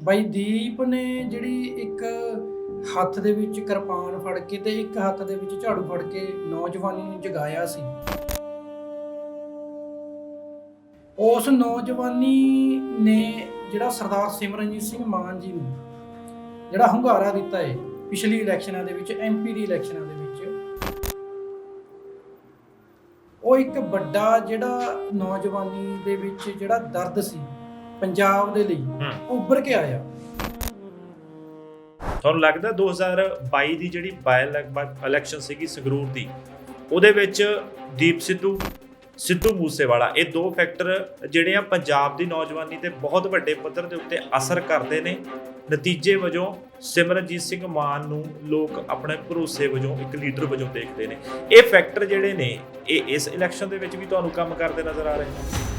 ਬਾਈ ਦੀਪ ਨੇ ਜਿਹੜੀ ਇੱਕ ਹੱਥ ਦੇ ਵਿੱਚ ਕਿਰਪਾਨ ਫੜ ਕੇ ਤੇ ਇੱਕ ਹੱਥ ਦੇ ਵਿੱਚ ਝਾੜੂ ਫੜ ਕੇ ਨੌਜਵਾਨੀ ਨੂੰ ਜਗਾਇਆ ਸੀ। ਉਸ ਨੌਜਵਾਨੀ ਨੇ ਜਿਹੜਾ ਸਰਦਾਰ ਸਿਮਰਨਜੀਤ ਸਿੰਘ ਮਾਨ ਜੀ ਨੂੰ ਜਿਹੜਾ ਹੁੰਗਾਰਾ ਦਿੱਤਾ ਹੈ ਪਿਛਲੀ ਇਲੈਕਸ਼ਨਾਂ ਦੇ ਵਿੱਚ ਐਮਪੀ ਦੀ ਇਲੈਕਸ਼ਨਾਂ ਦੇ ਵਿੱਚ, ਉਹ ਇੱਕ ਵੱਡਾ ਜਿਹੜਾ ਨੌਜਵਾਨੀ ਦੇ ਵਿੱਚ ਜਿਹੜਾ ਦਰਦ ਸੀ ਪੰਜਾਬ ਦੇ ਲਈ ਹੂੰ। ਉੱਭਰ ਕੇ ਆਇਆ। ਤੁਹਾਨੂੰ ਲੱਗਦਾ 2022 ਦੀ ਜਿਹੜੀ ਬਾਈ ਇਲੈਕਸ਼ਨ ਸੀਗੀ ਸੰਗਰੂਰ ਦੀ ਉਹਦੇ ਵਿੱਚ ਦੀਪ ਸਿੱਧੂ ਸਿੱਧੂ ਮੂਸੇਵਾਲਾ ਇਹ ਦੋ ਫੈਕਟਰ ਜਿਹੜੇ ਆ ਪੰਜਾਬ ਦੀ ਨੌਜਵਾਨੀ ਤੇ ਬਹੁਤ ਵੱਡੇ ਪੱਧਰ ਦੇ ਉੱਤੇ ਅਸਰ ਕਰਦੇ ਨੇ। ਨਤੀਜੇ ਵਜੋਂ ਸਿਮਰਨਜੀਤ ਸਿੰਘ ਮਾਨ ਨੂੰ ਲੋਕ ਆਪਣੇ ਭਰੋਸੇ ਵਜੋਂ ਇੱਕ ਲੀਡਰ ਵਜੋਂ ਦੇਖਦੇ ਨੇ। ਇਹ ਫੈਕਟਰ ਜਿਹੜੇ ਨੇ ਇਹ ਇਸ ਇਲੈਕਸ਼ਨ ਦੇ ਵਿੱਚ ਵੀ ਤੁਹਾਨੂੰ ਕੰਮ ਕਰਦੇ ਨਜ਼ਰ ਆ ਰਹੇ ਨੇ।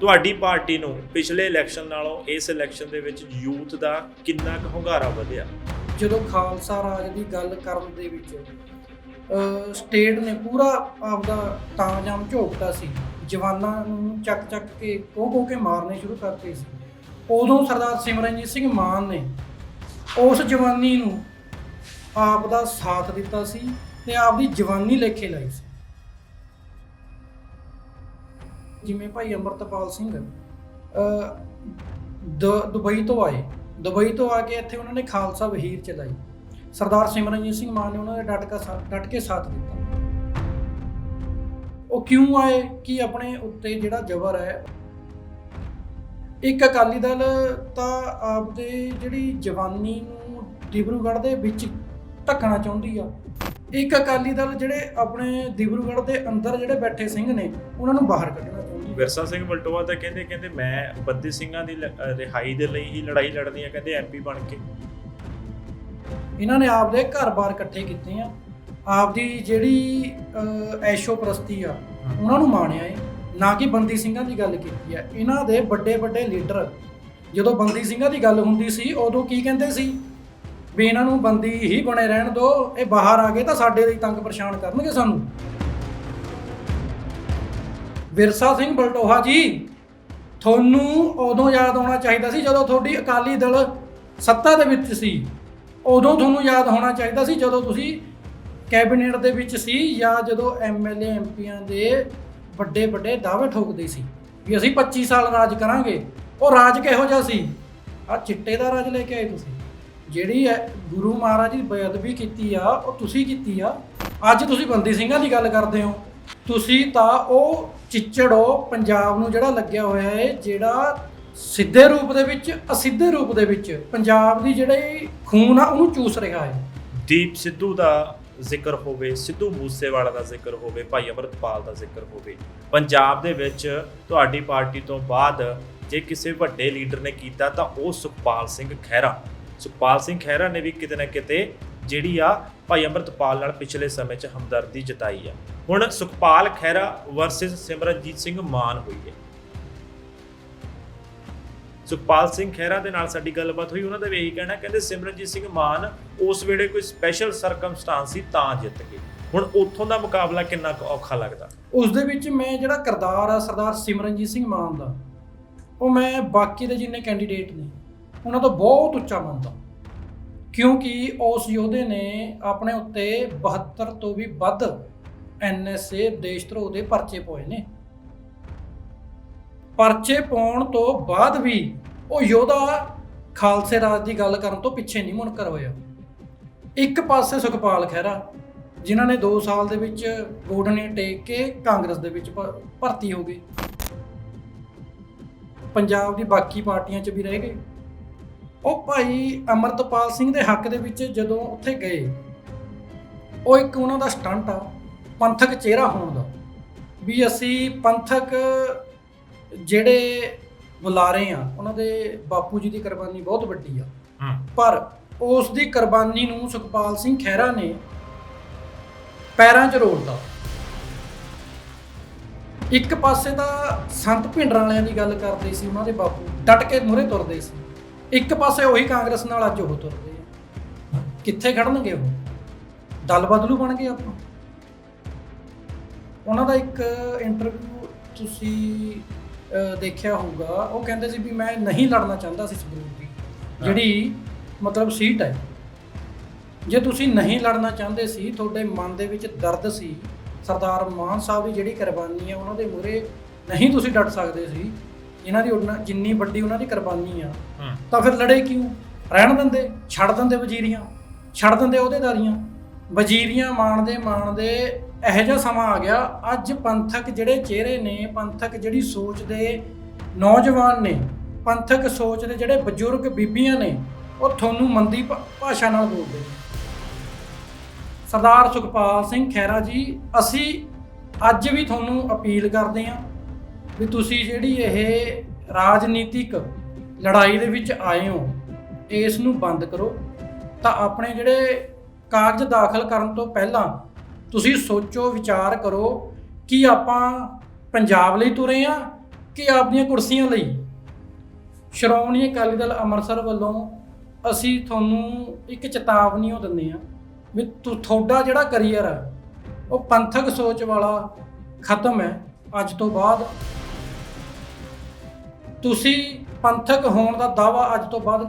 ਤੁਹਾਡੀ ਪਾਰਟੀ ਨੂੰ ਪਿਛਲੇ ਇਲੈਕਸ਼ਨ ਨਾਲੋਂ ਇਸ ਇਲੈਕਸ਼ਨ ਦੇ ਵਿੱਚ ਯੂਥ ਦਾ ਕਿੰਨਾ ਕੁ ਹੁੰਗਾਰਾ ਵਧਿਆ? ਜਦੋਂ ਖਾਲਸਾ ਰਾਜ ਦੀ ਗੱਲ ਕਰਨ ਦੇ ਵਿੱਚ ਸਟੇਟ ਨੇ ਪੂਰਾ ਆਪਦਾ ਤਾਂਜਾਮ ਝੋਕਦਾ ਸੀ। ਜਵਾਨਾਂ ਨੂੰ ਚੱਕ ਚੱਕ ਕੇ ਕੋ ਕੋਹ ਕੇ ਮਾਰਨੇ ਸ਼ੁਰੂ ਕਰਤੇ ਸੀ। ਉਦੋਂ ਸਰਦਾਰ ਸਿਮਰਨਜੀਤ ਸਿੰਘ ਮਾਨ ਨੇ ਉਸ ਜਵਾਨੀ ਨੂੰ ਆਪ ਦਾ ਸਾਥ ਦਿੱਤਾ ਸੀ ਤੇ ਆਪ ਦੀ ਜਵਾਨੀ ਲੇਖੇ ਲਾਈ ਸੀ। ਜਿਵੇਂ ਭਾਈ ਅੰਮ੍ਰਿਤਪਾਲ ਸਿੰਘ ਅਹ, ਦੁਬਈ ਤੋਂ ਆਏ। ਦੁਬਈ ਤੋਂ ਆ ਕੇ ਇੱਥੇ ਉਹਨਾਂ ਨੇ ਖਾਲਸਾ ਵਹੀਰ ਚਲਾਈ। ਸਰਦਾਰ ਸਿਮਰਨਜੀਤ ਸਿੰਘ ਮਾਨ ਨੇ ਉਹਨਾਂ ਦਾ ਡਟ ਕੇ ਡਟ ਕੇ ਸਾਥ ਦਿੱਤਾ। ਉਹ ਕਿਉਂ ਆਏ? ਕਿ ਆਪਣੇ ਉੱਤੇ ਜਿਹੜਾ ਜ਼ਬਰ ਹੈ? ਇੱਕ ਅਕਾਲੀ ਦਲ ਤਾਂ ਆਪਦੇ ਜਿਹੜੀ ਜਵਾਨੀ ਨੂੰ ਡਿਬਰੂਗੜ੍ਹ ਦੇ ਵਿੱਚ ਢੱਕਣਾ ਚਾਹੁੰਦੀ ਆ। ਇੱਕ ਅਕਾਲੀ ਦਲ ਜਿਹੜੇ ਆਪਣੇ ਡਿਬਰੂਗੜ੍ਹ ਦੇ ਅੰਦਰ ਜਿਹੜੇ ਬੈਠੇ ਸਿੰਘ ਨੇ ਉਹਨਾਂ ਨੂੰ ਬਾਹਰ ਕੱਢਣਾ ਵਿਰਸਾ ਸਿੰਘ ਬਲਟੋਆ ਤਾਂ ਕਹਿੰਦੇ ਕਹਿੰਦੇ ਮੈਂ ਬੰਦੀ ਸਿੰਘਾਂ ਦੀ ਰਿਹਾਈ ਦੇ ਲਈ ਹੀ ਲੜਾਈ ਲੜਨੀ ਹੈ ਕਹਿੰਦੇ ਐਮਪੀ ਬਣ ਕੇ। ਇਹਨਾਂ ਨੇ ਆਪਦੇ ਘਰ-ਬਾਰ ਇਕੱਠੇ ਕੀਤੇ ਆ। ਆਪਦੀ ਜਿਹੜੀ ਐਸ਼ੋ ਪ੍ਰਸਤੀ ਆ ਉਹਨਾਂ ਨੂੰ ਮਾਣਿਆ ਏ। ਨਾ ਕਿ ਬੰਦੀ ਸਿੰਘਾਂ ਦੀ ਗੱਲ ਕੀਤੀ ਆ। ਇਹਨਾਂ ਦੇ ਵੱਡੇ ਵੱਡੇ ਲੀਡਰ ਜਦੋਂ ਬੰਦੀ ਸਿੰਘਾਂ ਦੀ ਗੱਲ ਹੁੰਦੀ ਸੀ ਉਦੋਂ ਕੀ ਕਹਿੰਦੇ ਸੀ? ਵੀ ਇਹਨਾਂ ਨੂੰ ਬੰਦੀ ਹੀ ਬਣੇ ਰਹਿਣ ਦਿਓ ਇਹ ਬਾਹਰ ਆ ਗਏ ਤਾਂ ਸਾਡੇ ਲਈ ਤੰਗ ਪਰੇਸ਼ਾਨ ਕਰਨਗੇ ਸਾਨੂੰ। ਵਿਰਸਾ ਸਿੰਘ ਬਲਟੋਹਾ ਜੀ, ਤੁਹਾਨੂੰ ਉਦੋਂ ਯਾਦ ਆਉਣਾ ਚਾਹੀਦਾ ਸੀ ਜਦੋਂ ਤੁਹਾਡੀ ਅਕਾਲੀ ਦਲ ਸੱਤਾ ਦੇ ਵਿੱਚ ਸੀ। ਉਦੋਂ ਤੁਹਾਨੂੰ ਯਾਦ ਹੋਣਾ ਚਾਹੀਦਾ ਸੀ ਜਦੋਂ ਤੁਸੀਂ ਕੈਬਨਿਟ ਦੇ ਵਿੱਚ ਸੀ ਜਾਂ ਜਦੋਂ ਐਮਐਲਏ ਐਮਪੀਆਂ ਦੇ ਵੱਡੇ ਵੱਡੇ ਦਾਅਵੇ ਠੋਕਦੇ ਸੀ ਵੀ ਅਸੀਂ 25 ਸਾਲ ਰਾਜ ਕਰਾਂਗੇ। ਉਹ ਰਾਜ ਕਿਹੋ ਜਿਹਾ ਸੀ? ਆ ਚਿੱਟੇ ਦਾ ਰਾਜ ਲੈ ਕੇ ਆਏ ਤੁਸੀਂ। ਜਿਹੜੀ ਗੁਰੂ ਮਹਾਰਾਜ ਦੀ ਬੇਅਦਬੀ ਕੀਤੀ ਆ, ਉਹ ਤੁਸੀਂ ਕੀਤੀ ਆ। ਅੱਜ ਤੁਸੀਂ ਬੰਦੀ ਸਿੰਘਾਂ ਦੀ ਗੱਲ ਕਰਦੇ ਹੋ। ਤੁਸੀਂ ਤਾਂ ਉਹ ਚਿੱਚੜੋ ਪੰਜਾਬ ਨੂੰ ਜਿਹੜਾ ਲੱਗਿਆ ਹੋਇਆ ਹੈ, ਜਿਹੜਾ ਸਿੱਧੇ ਰੂਪ ਦੇ ਵਿੱਚ, ਅਸਿੱਧੇ ਰੂਪ ਦੇ ਵਿੱਚ ਪੰਜਾਬ ਦੀ ਜਿਹੜੀ ਖੂਨ ਆ, ਉਹਨੂੰ ਚੂਸ ਰਿਹਾ ਹੈ। ਦੀਪ ਸਿੱਧੂ ਦਾ ਜ਼ਿਕਰ ਹੋਵੇ, ਸਿੱਧੂ ਮੂਸੇਵਾਲਾ ਦਾ ਜ਼ਿਕਰ ਹੋਵੇ, ਭਾਈ ਅਮਰਤਪਾਲ ਦਾ ਜ਼ਿਕਰ ਹੋਵੇ, ਪੰਜਾਬ ਦੇ ਵਿੱਚ ਤੁਹਾਡੀ ਪਾਰਟੀ ਤੋਂ ਬਾਅਦ ਜੇ ਕਿਸੇ ਵੱਡੇ ਲੀਡਰ ਨੇ ਕੀਤਾ ਤਾਂ ਉਹ ਸੁਖਪਾਲ ਸਿੰਘ ਖਹਿਰਾ। ਸੁਖਪਾਲ ਸਿੰਘ ਖਹਿਰਾ ਨੇ ਵੀ ਕਿਤੇ ਨਾ ਕਿਤੇ ਜਿਹੜੀ ਆ ਭਾਈ ਅੰਮ੍ਰਿਤਪਾਲ ਨਾਲ ਪਿਛਲੇ ਸਮੇਂ 'ਚ ਹਮਦਰਦੀ ਜਤਾਈ ਆ। ਹੁਣ ਸੁਖਪਾਲ ਖਹਿਰਾ ਵਰਸਸ ਸਿਮਰਨਜੀਤ ਸਿੰਘ ਮਾਨ ਹੋਈ ਹੈ। ਸੁਖਪਾਲ ਸਿੰਘ ਖਹਿਰਾ ਦੇ ਨਾਲ ਸਾਡੀ ਗੱਲਬਾਤ ਹੋਈ, ਉਹਨਾਂ ਦਾ ਵੀ ਇਹੀ ਕਹਿਣਾ, ਕਹਿੰਦੇ ਸਿਮਰਨਜੀਤ ਸਿੰਘ ਮਾਨ ਉਸ ਵੇਲੇ ਕੋਈ ਸਪੈਸ਼ਲ ਸਰਕਮਸਟਾਂਸ ਸੀ ਤਾਂ ਜਿੱਤ ਗਏ। ਹੁਣ ਉੱਥੋਂ ਦਾ ਮੁਕਾਬਲਾ ਕਿੰਨਾ ਕੁ ਔਖਾ ਲੱਗਦਾ? ਉਸ ਦੇ ਵਿੱਚ ਮੈਂ ਜਿਹੜਾ ਕਰਦਾਰ ਆ ਸਰਦਾਰ ਸਿਮਰਨਜੀਤ ਸਿੰਘ ਮਾਨ ਦਾ, ਉਹ ਮੈਂ ਬਾਕੀ ਦੇ ਜਿੰਨੇ ਕੈਂਡੀਡੇਟ ਨੇ, ਉਹਨਾਂ ਤੋਂ ਬਹੁਤ ਉੱਚਾ ਮੰਨਦਾ ਕਿਉਂਕਿ ਉਸ ਯੋਧੇ ਨੇ ਆਪਣੇ ਉੱਤੇ 72 ਤੋਂ ਵੀ ਵੱਧ ਐਨਐਸਏ ਦੇਸ਼ ਧਰੋਹ ਦੇ ਪਰਚੇ ਪੋਏ ਨੇ। ਪਰਚੇ ਪਾਉਣ ਤੋਂ ਬਾਅਦ ਵੀ ਉਹ ਯੋਧਾ ਖਾਲਸੇ ਰਾਜ ਦੀ ਗੱਲ ਕਰਨ ਤੋਂ ਪਿੱਛੇ ਨਹੀਂ ਮੁਨਕਰ ਹੋਇਆ। ਇੱਕ ਪਾਸੇ ਸੁਖਪਾਲ ਖਹਿਰਾ, ਜਿਨ੍ਹਾਂ ਨੇ 2 ਸਾਲ ਦੇ ਵਿੱਚ ਗੋਡਨੇ ਟੇਕ ਕੇ ਕਾਂਗਰਸ ਦੇ ਵਿੱਚ ਭਰਤੀ ਹੋ ਗਏ। ਪੰਜਾਬ ਦੀ ਬਾਕੀ ਪਾਰਟੀਆਂ 'ਚ ਵੀ ਰਹਿ ਗਏ। ਉਹ ਭਾਈ ਅਮਰਤਪਾਲ ਸਿੰਘ ਦੇ ਹੱਕ ਦੇ ਵਿੱਚ ਜਦੋਂ ਉੱਥੇ ਗਏ ਉਹ ਇੱਕ ਉਹਨਾਂ ਦਾ ਸਟੰਟ ਆ ਪੰਥਕ ਚਿਹਰਾ ਹੋਣ ਦਾ ਵੀ ਅਸੀਂ ਪੰਥਕ ਜਿਹੜੇ ਬੁਲਾਰੇ ਆ ਉਹਨਾਂ ਦੇ ਬਾਪੂ ਜੀ ਦੀ ਕੁਰਬਾਨੀ ਬਹੁਤ ਵੱਡੀ ਆ। ਪਰ ਉਸ ਦੀ ਕੁਰਬਾਨੀ ਨੂੰ ਸੁਖਪਾਲ ਸਿੰਘ ਖਹਿਰਾ ਨੇ ਪੈਰਾਂ 'ਚ ਰੋਲਤਾ ਇੱਕ ਪਾਸੇ ਤਾਂ ਸੰਤ ਭਿੰਡਰਾਂ ਵਾਲਿਆਂ ਦੀ ਗੱਲ ਕਰਦੇ ਸੀ ਉਹਨਾਂ ਦੇ ਬਾਪੂ ਡਟ ਕੇ ਮੂਹਰੇ ਤੁਰਦੇ ਸੀ। ਇੱਕ ਪਾਸੇ ਉਹੀ ਕਾਂਗਰਸ ਨਾਲ ਅੱਜ ਉਹ ਤੁਰਦੇ ਆ। ਕਿੱਥੇ ਖੜਨਗੇ ਉਹ? ਦਲ ਬਦਲੂ ਬਣ ਗਏ ਆਪਾਂ। ਉਹਨਾਂ ਦਾ ਇੱਕ ਇੰਟਰਵਿਊ ਤੁਸੀਂ ਦੇਖਿਆ ਹੋਊਗਾ। ਉਹ ਕਹਿੰਦੇ ਸੀ ਵੀ ਮੈਂ ਨਹੀਂ ਲੜਨਾ ਚਾਹੁੰਦਾ ਸੀ ਸੰਗਰੂਰ ਦੀ। ਜਿਹੜੀ ਮਤਲਬ ਸੀਟ ਹੈ। ਜੇ ਤੁਸੀਂ ਨਹੀਂ ਲੜਨਾ ਚਾਹੁੰਦੇ ਸੀ ਤੁਹਾਡੇ ਮਨ ਦੇ ਵਿੱਚ ਦਰਦ ਸੀ ਸਰਦਾਰ ਮਾਨ ਸਾਹਿਬ ਦੀ ਜਿਹੜੀ ਕੁਰਬਾਨੀ ਹੈ ਉਹਨਾਂ ਦੇ ਮੂਹਰੇ ਨਹੀਂ ਤੁਸੀਂ ਡਟ ਸਕਦੇ ਸੀ ਇਹਨਾਂ ਦੀ ਉਹਨਾਂ- ਜਿੰਨੀ ਵੱਡੀ ਉਹਨਾਂ ਦੀ ਕੁਰਬਾਨੀ ਆ ਹੂੰ। ਤਾਂ ਫਿਰ ਲੜੇ ਕਿਉਂ? ਰਹਿਣ ਦਿੰਦੇ ਛੱਡ ਦਿੰਦੇ ਵਜ਼ੀਰੀਆਂ। ਛੱਡ ਦਿੰਦੇ ਅਹੁਦੇਦਾਰੀਆਂ। ਵਜ਼ੀਰੀਆਂ ਮਾਣਦੇ ਮਾਣਦੇ ਇਹੋ ਜਿਹਾ ਸਮਾਂ ਆ ਗਿਆ। ਅੱਜ ਪੰਥਕ ਜਿਹੜੇ ਚਿਹਰੇ ਨੇ ਪੰਥਕ ਜਿਹੜੀ ਸੋਚ ਦੇ ਨੌਜਵਾਨ ਨੇ ਪੰਥਕ ਸੋਚ ਦੇ ਜਿਹੜੇ ਬਜ਼ੁਰਗ ਬੀਬੀਆਂ ਨੇ ਉਹ ਤੁਹਾਨੂੰ ਮੰਦੀ ਭਾਸ਼ਾ ਨਾਲ ਬੋਲਦੇ ਨੇ। ਸਰਦਾਰ ਸੁਖਪਾਲ ਸਿੰਘ ਖਹਿਰਾ ਜੀ ਅਸੀਂ ਅੱਜ ਵੀ ਤੁਹਾਨੂੰ ਅਪੀਲ ਕਰਦੇ ਹਾਂ ਵੀ ਤੁਸੀਂ ਜਿਹੜੀ ਇਹ ਰਾਜਨੀਤਿਕ ਲੜਾਈ ਦੇ ਵਿੱਚ ਆਏ ਹੋ, ਇਸ ਨੂੰ ਬੰਦ ਕਰੋ। ਤਾਂ ਆਪਣੇ ਜਿਹੜੇ ਕਾਗਜ਼ ਦਾਖਲ ਕਰਨ ਤੋਂ ਪਹਿਲਾਂ ਤੁਸੀਂ ਸੋਚੋ, ਵਿਚਾਰ ਕਰੋ ਕਿ ਆਪਾਂ ਪੰਜਾਬ ਲਈ ਤੁਰੇ ਆ ਕਿ ਆਪਣੀਆਂ ਕੁਰਸੀਆਂ ਲਈ। ਸ਼੍ਰੋਮਣੀ ਅਕਾਲੀ ਦਲ ਅੰਮ੍ਰਿਤਸਰ ਵੱਲੋਂ ਅਸੀਂ ਤੁਹਾਨੂੰ ਇੱਕ ਚੇਤਾਵਨੀ ਉਹ ਦਿੰਦੇ ਆ ਵੀ ਤੁਹਾਡਾ ਜਿਹੜਾ ਕੈਰੀਅਰ ਹੈ ਉਹ ਪੰਥਕ ਸੋਚ ਵਾਲਾ ਖਤਮ ਹੈ ਅੱਜ ਤੋਂ ਬਾਅਦ। ਤੁਸੀਂ ਪੰਥਕ ਹੋਣ ਦਾ ਦਾਵਾ ਅੱਜ ਤੋਂ ਬਾਅਦ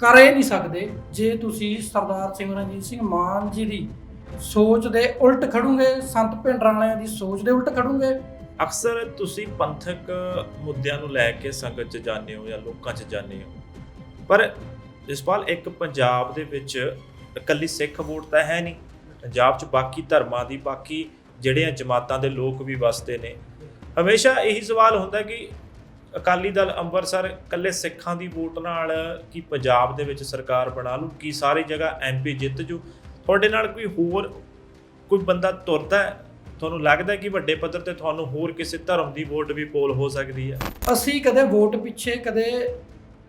ਕਰ ਹੀ ਨਹੀਂ ਸਕਦੇ, ਜੇ ਤੁਸੀਂ ਸਰਦਾਰ ਸਿਮਰਨਜੀਤ ਸਿੰਘ ਮਾਨ ਜੀ ਦੀ ਸੋਚ ਦੇ ਉਲਟ ਖੜੋਗੇ, ਸੰਤ ਭਿੰਡਰਾਂ ਵਾਲਿਆਂ ਦੀ ਸੋਚ ਦੇ ਉਲਟ ਖੜੂਗੇ। ਅਕਸਰ ਤੁਸੀਂ ਪੰਥਕ ਮੁੱਦਿਆਂ ਨੂੰ ਲੈ ਕੇ ਸੰਗਤ 'ਚ ਜਾਂਦੇ ਹੋ ਜਾਂ ਲੋਕਾਂ 'ਚ ਜਾਂਦੇ ਹੋ। ਪਰ ਜਸਪਾਲ ਇੱਕ ਪੰਜਾਬ ਦੇ ਵਿੱਚ ਇਕੱਲੀ ਸਿੱਖ ਵੋਟ ਤਾਂ ਹੈ ਨਹੀਂ। ਪੰਜਾਬ 'ਚ ਬਾਕੀ ਧਰਮਾਂ ਦੀ ਬਾਕੀ ਜਿਹੜੀਆਂ ਜਮਾਤਾਂ ਦੇ ਲੋਕ ਵੀ ਵਸਦੇ ਨੇ। ਹਮੇਸ਼ਾ ਇਹੀ ਸਵਾਲ ਹੁੰਦਾ ਕਿ ਅਕਾਲੀ ਦਲ ਅੰਮ੍ਰਿਤਸਰ ਇਕੱਲੇ ਸਿੱਖਾਂ ਦੀ ਵੋਟ ਨਾਲ ਕੀ ਪੰਜਾਬ ਦੇ ਵਿੱਚ ਸਰਕਾਰ ਬਣਾ ਲੂ? ਕੀ ਸਾਰੀ ਜਗ੍ਹਾ ਐਮਪੀ ਜਿੱਤ ਜੂ? ਤੁਹਾਡੇ ਨਾਲ ਕੋਈ ਹੋਰ ਕੋਈ ਬੰਦਾ ਤੁਰਦਾ ਤੁਹਾਨੂੰ ਲੱਗਦਾ ਕਿ ਵੱਡੇ ਪੱਧਰ ਤੇ ਤੁਹਾਨੂੰ ਹੋਰ ਕਿਸੇ ਧਰਮ ਦੀ ਵੋਟ ਵੀ ਪੋਲ ਹੋ ਸਕਦੀ ਹੈ? ਅਸੀਂ ਕਦੇ ਵੋਟ ਪਿੱਛੇ ਕਦੇ